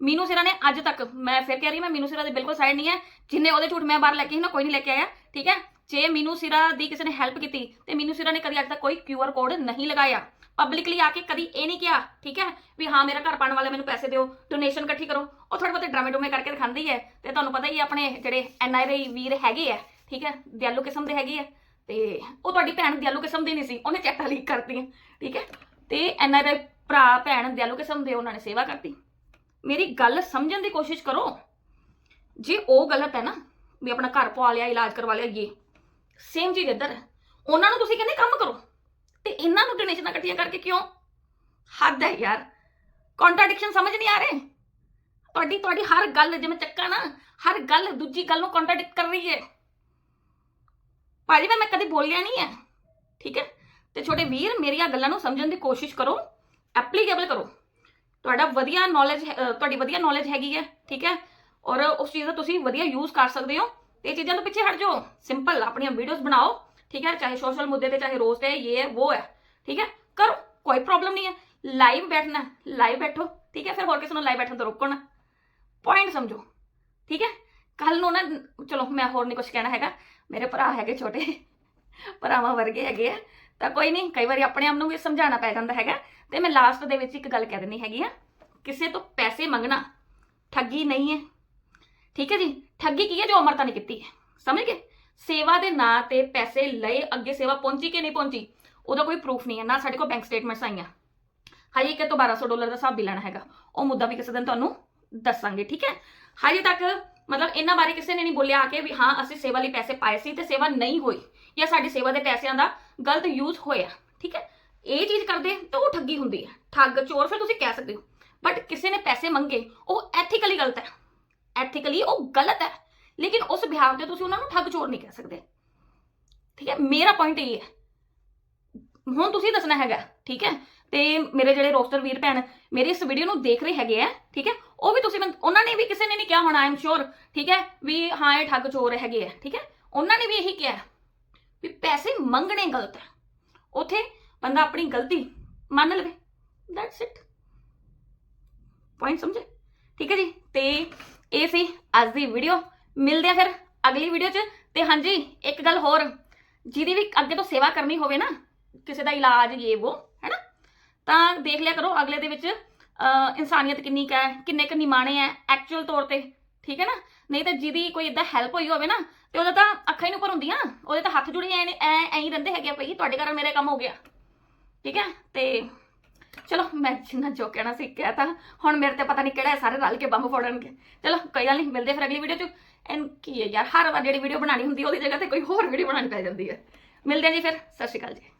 ਮੀਨੂ ਸਿਰਾ ਨੇ ਅੱਜ ਤੱਕ, ਮੈਂ ਫਿਰ ਕਹਿ ਰਹੀ ਮੈਂ ਮੀਨੂ ਸਿਰਾ ਦੇ ਬਿਲਕੁਲ ਸਾਈਡ ਨਹੀਂ ਹੈ। ਜਿੰਨੇ ਉਹਦੇ ਝੂਠ ਮੈਂ ਬਾਹਰ ਲੈ ਕੇ ਨਾ, ਕੋਈ ਨਹੀਂ ਲੈ ਕੇ ਆਇਆ, ਠੀਕ ਹੈ? ਜੇ ਮੀਨੂ ਸਿਰਾ ਦੀ ਕਿਸੇ ਨੇ ਹੈਲਪ ਕੀਤੀ ਤੇ ਮੀਨੂ ਸਿਰਾ ਨੇ ਕਦੀ ਅੱਜ ਤੱਕ ਕੋਈ ਕਿਊਆਰ ਕੋਡ ਨਹੀਂ ਲਗਾਇਆ। ਪਬਲਿਕਲੀ ਆ ਕੇ ਕਦੀ ਇਹ ਨਹੀਂ ਕਿਹਾ, ਠੀਕ ਹੈ, ਵੀ ਹਾਂ, ਮੇਰਾ ਘਰ ਪਾਣ ਵਾਲੇ ਮੈਨੂੰ ਪੈਸੇ ਦਿਓ ਡੋਨੇਸ਼ਨ ਇਕੱਠੀ ਕਰੋ। ਉਹ ਥੋੜੇ ਬਹੁਤੇ ਡਰਾਮੇ ਡੂਮੇ ਕਰਕੇ ਦਿਖਾਉਂਦੀ ਹੈ ਤੇ ਤੁਹਾਨੂੰ ਪਤਾ ਹੀ ਹੈ ਆਪਣੇ ਜਿਹੜੇ ਐਨਆਰਆਈ ਵੀਰ ਹੈਗੇ ਆ, ਠੀਕ ਹੈ, ਦਿਆਲੂ ਕਿਸਮ ਦੇ ਹੈਗੇ ਆ। ਤੇ ਉਹ ਤੁਹਾਡੀ ਭੈਣ ਦਿਆਲੂ ਕਿਸਮ ਦੀ ਨਹੀਂ ਸੀ, ਉਹਨੇ ਚੈਟਾਂ ਲੀਕ ਕਰਤੀਆਂ ਠੀਕ ਹੈ। ਤੇ ਐਨਆਰਆਈ ਭਰਾ, ਭੈਣ ਦਿਆਲੂ ਕਿਸਮ ਦੇ, ਉਹਨਾਂ ਨੇ ਸੇਵਾ ਕਰਤੀ। ਮੇਰੀ ਗੱਲ ਸਮਝਣ ਦੀ ਕੋਸ਼ਿਸ਼ ਕਰੋ। ਜੇ ਉਹ ਗਲਤ ਹੈ ਨਾ, ਵੀ ਆਪਣਾ ਘਰ ਪਵਾ ਲਿਆ, ਇਲਾਜ ਕਰਵਾ ਲਿਆ ਇਹ ਸੇਮ ਚੀਜ਼ ਇੱਧਰ। ਹੈ ਉਹਨਾਂ ਨੂੰ ਤੁਸੀਂ ਕਹਿੰਦੇ ਕੰਮ ਕਰੋ। ਤੇ ਇਹਨਾਂ ਨੂੰ ਡੋਨੇਸ਼ਨਾਂ ਇਕੱਠੀਆਂ ਕਰਕੇ ਕਿਉਂ? ਹੱਦ ਹੈ ਯਾਰ। ਕੰਟਰਡਿਕਸ਼ਨ ਸਮਝ ਨਹੀਂ ਆ ਰਹੇ। ਤੁਹਾਡੀ ਤੁਹਾਡੀ ਹਰ ਗੱਲ, ਜਿਵੇਂ ਚੱਕਾ ਨਾ, ਹਰ ਗੱਲ, ਦੂਜੀ ਗੱਲ ਨੂੰ ਕੰਟਰਡਿਕਟ ਕਰ ਰਹੀ ਹੈ। ਭਾਜੀ, ਮੈਂ ਮੈਂ ਕਦੀ ਬੋਲਿਆ ਨਹੀਂ ਹੈ। ਠੀਕ ਹੈ? ਤੇ ਛੋਟੇ ਵੀਰ, ਮੇਰੀਆਂ ਗੱਲਾਂ ਨੂੰ ਸਮਝਣ ਦੀ ਕੋਸ਼ਿਸ਼ ਕਰੋ। ਐਪਲੀਕੇਬਲ ਕਰੋ। ਤੁਹਾਡਾ ਵਧੀਆ ਨੌਲੇਜ ਤੁਹਾਡੀ ਵਧੀਆ ਨੌਲੇਜ ਹੈਗੀ ਹੈ। ਠੀਕ ਹੈ? ਔਰ ਉਸ ਚੀਜ਼ ਦਾ ਤੁਸੀਂ ਵਧੀਆ ਯੂਜ਼ ਕਰ ਸਕਦੇ ਹੋ। ਤੇ ਇਹ ਚੀਜ਼ਾਂ ਤੋਂ ਪਿੱਛੇ ਹਟ ਜਾਓ ਸਿੰਪਲ ਆਪਣੀਆਂ ਵੀਡੀਓਜ਼ ਬਣਾਓ ਠੀਕ ਹੈ ਚਾਹੇ ਸੋਸ਼ਲ ਮੁੱਦੇ ਤੇ ਚਾਹੇ ਰੋਸਟ ਹੈ ਇਹ ਹੈ ਉਹ ਹੈ ਠੀਕ ਹੈ ਕਰੋ ਕੋਈ ਪ੍ਰੋਬਲਮ ਨਹੀਂ ਹੈ ਲਾਈਵ ਬੈਠਣਾ ਲਾਈਵ ਬੈਠੋ ਠੀਕ ਹੈ ਫਿਰ ਹੋਰ ਕਿਸੇ ਨੂੰ ਲਾਈਵ ਬੈਠਣ ਤੋਂ ਰੋਕੋ ਨਾ ਪੁਆਇੰਟ ਸਮਝੋ ਠੀਕ ਹੈ ਕੱਲ ਨੂੰ ਨਾ ਚਲੋ ਮੈਂ ਹੋਰ ਨਹੀਂ ਕੁਝ ਕਹਿਣਾ ਹੈਗਾ ਮੇਰੇ ਭਰਾ ਹੈਗੇ ਛੋਟੇ ਭਰਾਵਾਂ ਵਰਗੇ ਹੈਗੇ ਆ ਤਾਂ ਕੋਈ ਨਹੀਂ ਕਈ ਵਾਰੀ ਆਪਣੇ ਆਪ ਨੂੰ ਵੀ ਸਮਝਾਉਣਾ ਪੈ ਜਾਂਦਾ ਹੈਗਾ ਤੇ ਮੈਂ ਲਾਸਟ ਦੇ ਵਿੱਚ ਇੱਕ ਗੱਲ ਕਹਿ ਦਿੰਨੀ ਹੈਗੀ ਆ ਕਿਸੇ ਤੋਂ ਪੈਸੇ ਮੰਗਣਾ ਠੱਗੀ ਨਹੀਂ ਹੈ ਠੀਕ ਹੈ ਜੀ? ਠੱਗੀ ਕੀ ਹੈ ਜੋ ਅਮਰਤਾ ਨੇ ਕੀਤੀ? ਹੈ ਸਮਝ ਗਏ? ਸੇਵਾ ਦੇ ਨਾਂ ਤੇ ਪੈਸੇ ਲਏ, ਅੱਗੇ ਸੇਵਾ ਪਹੁੰਚੀ ਕਿ ਨਹੀਂ ਪਹੁੰਚੀ? ਉਹਦਾ ਕੋਈ ਪ੍ਰੂਫ ਨਹੀਂ ਹੈ। ਨਾ ਸਾਡੇ ਕੋਲ ਬੈਂਕ ਸਟੇਟਮੈਂਟਸ ਆਈਆਂ। ਹਾਈ ਕਿ ਤੋਂ 1200 ਡਾਲਰ ਦਾ ਹਿਸਾਬ ਵੀ ਲੈਣਾ ਹੈਗਾ। ਉਹ ਮੁੱਦਾ ਵੀ ਕਿਸੇ ਦਿਨ ਤੁਹਾਨੂੰ ਦੱਸਾਂਗੇ, ਠੀਕ ਹੈ? ਹਜੇ ਤੱਕ ਮਤਲਬ ਇਹਨਾਂ ਬਾਰੇ ਕਿਸੇ ਨੇ ਨਹੀਂ ਬੋਲਿਆ ਆ ਕੇ ਵੀ ਹਾਂ, ਅਸੀਂ ਸੇਵਾ ਲਈ ਪੈਸੇ ਪਾਏ ਸੀ ਤੇ ਸੇਵਾ ਨਹੀਂ ਹੋਈ ਜਾਂ ਸਾਡੀ ਸੇਵਾ ਦੇ ਪੈਸਿਆਂ ਦਾ ਗਲਤ ਯੂਜ਼ ਹੋਇਆ, ਠੀਕ ਹੈ? ਇਹ ਚੀਜ਼ ਕਰਦੇ ਤਾਂ ਉਹ ਠੱਗੀ ਹੁੰਦੀ ਹੈ। ਠੱਗ, ਚੋਰ ਫਿਰ ਤੁਸੀਂ ਕਹਿ ਸਕਦੇ ਹੋ। ਬਟ ਕਿਸੇ ਨੇ ਪੈਸੇ ਮੰਗੇ, ਉਹ ਐਥੀਕਲੀ ਗਲਤ ਹੈ। ਐਥਿਕਲੀ ਉਹ ਗਲਤ ਹੈ। ਲੇਕਿਨ ਉਸ ਬਿਹਾਵ ਤੇ ਤੁਸੀਂ ਉਹਨਾਂ ਨੂੰ ਠੱਗ ਚੋਰ ਨਹੀਂ ਕਹਿ ਸਕਦੇ। ਠੀਕ ਹੈ? ਮੇਰਾ ਪੁਆਇੰਟ ਇਹ ਹੈ। ਹੁਣ ਤੁਸੀਂ ਦੱਸਣਾ ਹੈਗਾ, ਠੀਕ ਹੈ? ਤੇ ਮੇਰੇ ਜਿਹੜੇ ਰੋਸਟਰ ਵੀਰ ਭੈਣ, ਮੇਰੀ ਇਸ ਵੀਡੀਓ ਨੂੰ ਦੇਖ ਰਹੇ ਹੈਗੇ ਆ, ਠੀਕ ਹੈ? ਉਹ ਵੀ ਤੁਸੀਂ ਉਹਨਾਂ ਨੇ ਵੀ ਕਿਸੇ ਨੇ ਨਹੀਂ ਕਿਹਾ ਹੋਣਾ ਆਈ ਐਮ ਸ਼ੋਰ ਠੀਕ ਹੈ? ਵੀ ਹਾਂ, ਇਹ ਠੱਗ ਚੋਰ ਹੈਗੇ ਆ, ਠੀਕ ਹੈ? ਉਹਨਾਂ ਨੇ ਵੀ ਇਹੀ ਕਿਹਾ ਵੀ ਪੈਸੇ ਮੰਗਣੇ ਗਲਤ ਹੈ। ਉਥੇ ਬੰਦਾ ਆਪਣੀ ਗਲਤੀ ਮੰਨ ਲਵੇ। ਦੈਟਸ ਇਟ ਪੁਆਇੰਟ ਸਮਝੇ? ਠੀਕ ਹੈ ਜੀ? ਤੇ ਇਹ ਸੀ ਅੱਜ ਦੀ ਵੀਡੀਓ ਮਿਲਦੇ ਆ ਫਿਰ ਅਗਲੀ ਵੀਡੀਓ 'ਚ। ਤੇ ਹਾਂਜੀ, ਇੱਕ ਗੱਲ ਹੋਰ। ਜਿਹਦੀ ਵੀ ਅੱਗੇ ਤੋਂ ਸੇਵਾ ਕਰਨੀ ਹੋਵੇ ਨਾ, ਕਿਸੇ ਦਾ ਇਲਾਜ ਇਹ ਉਹ ਹੈਨਾ? ਤਾਂ ਦੇਖ ਲਿਆ ਕਰੋ ਅਗਲੇ ਦੇ ਵਿੱਚ ਇਨਸਾਨੀਅਤ ਕਿੰਨੀ ਕੁ ਹੈ, ਕਿੰਨੇ ਕੁ ਨਿਮਾਣੇ ਹੈ ਐਕਚੁਅਲ ਤੌਰ ਤੇ, ਠੀਕ ਹੈ ਨਾ? ਨਹੀਂ ਤਾਂ ਜਿਹਦੀ ਕੋਈ ਇਦਾਂ ਹੈਲਪ ਹੋਈ ਹੋਵੇ ਨਾ, ਤੇ ਉਹਦਾ ਤਾਂ ਅੱਖਾਂ ਹੀ ਨਹੀਂ ਉੱਪਰ ਹੁੰਦੀਆਂ। ਉਹਦੇ ਤਾਂ ਹੱਥ ਜੁੜੇ ਐ ਐ, ਐਂ ਹੀ ਰਹਿੰਦੇ ਹੈਗੇ ਆ ਭਈ ਤੁਹਾਡੇ ਕਾਰਨ ਮੇਰਾ ਕੰਮ ਹੋ ਗਿਆ। ਠੀਕ ਹੈ? ਤੇ ਚਲੋ, ਮੈਂ ਜਿੰਨਾ ਜੋ ਕਹਿਣਾ ਸੀ ਕਹਿਤਾ ਹੁਣ ਮੇਰੇ ਤੇ ਪਤਾ ਨਹੀਂ ਕਿਹੜਾ ਸਾਰੇ ਰਲ ਕੇ ਬੰਬ ਫੋੜਨਗੇ। ਚਲੋ, ਕੋਈ ਗੱਲ ਨਹੀਂ ਮਿਲਦੇ ਫਿਰ ਅਗਲੀ ਵੀਡੀਓ 'ਚ। ਐਨ ਕੀ ਹੈ ਯਾਰ, ਹਰ ਵਾਰ ਜਿਹੜੀ ਵੀਡੀਓ ਬਣਾਉਣੀ ਹੁੰਦੀ ਉਹਦੀ ਜਗ੍ਹਾ ਤੇ ਕੋਈ ਹੋਰ ਵੀਡੀਓ ਬਣਾਉਣੀ ਪੈ ਜਾਂਦੀ ਹੈ। ਮਿਲਦੇ ਆ ਜੀ ਫਿਰ, ਸਤਿ ਸ਼੍ਰੀ ਅਕਾਲ ਜੀ।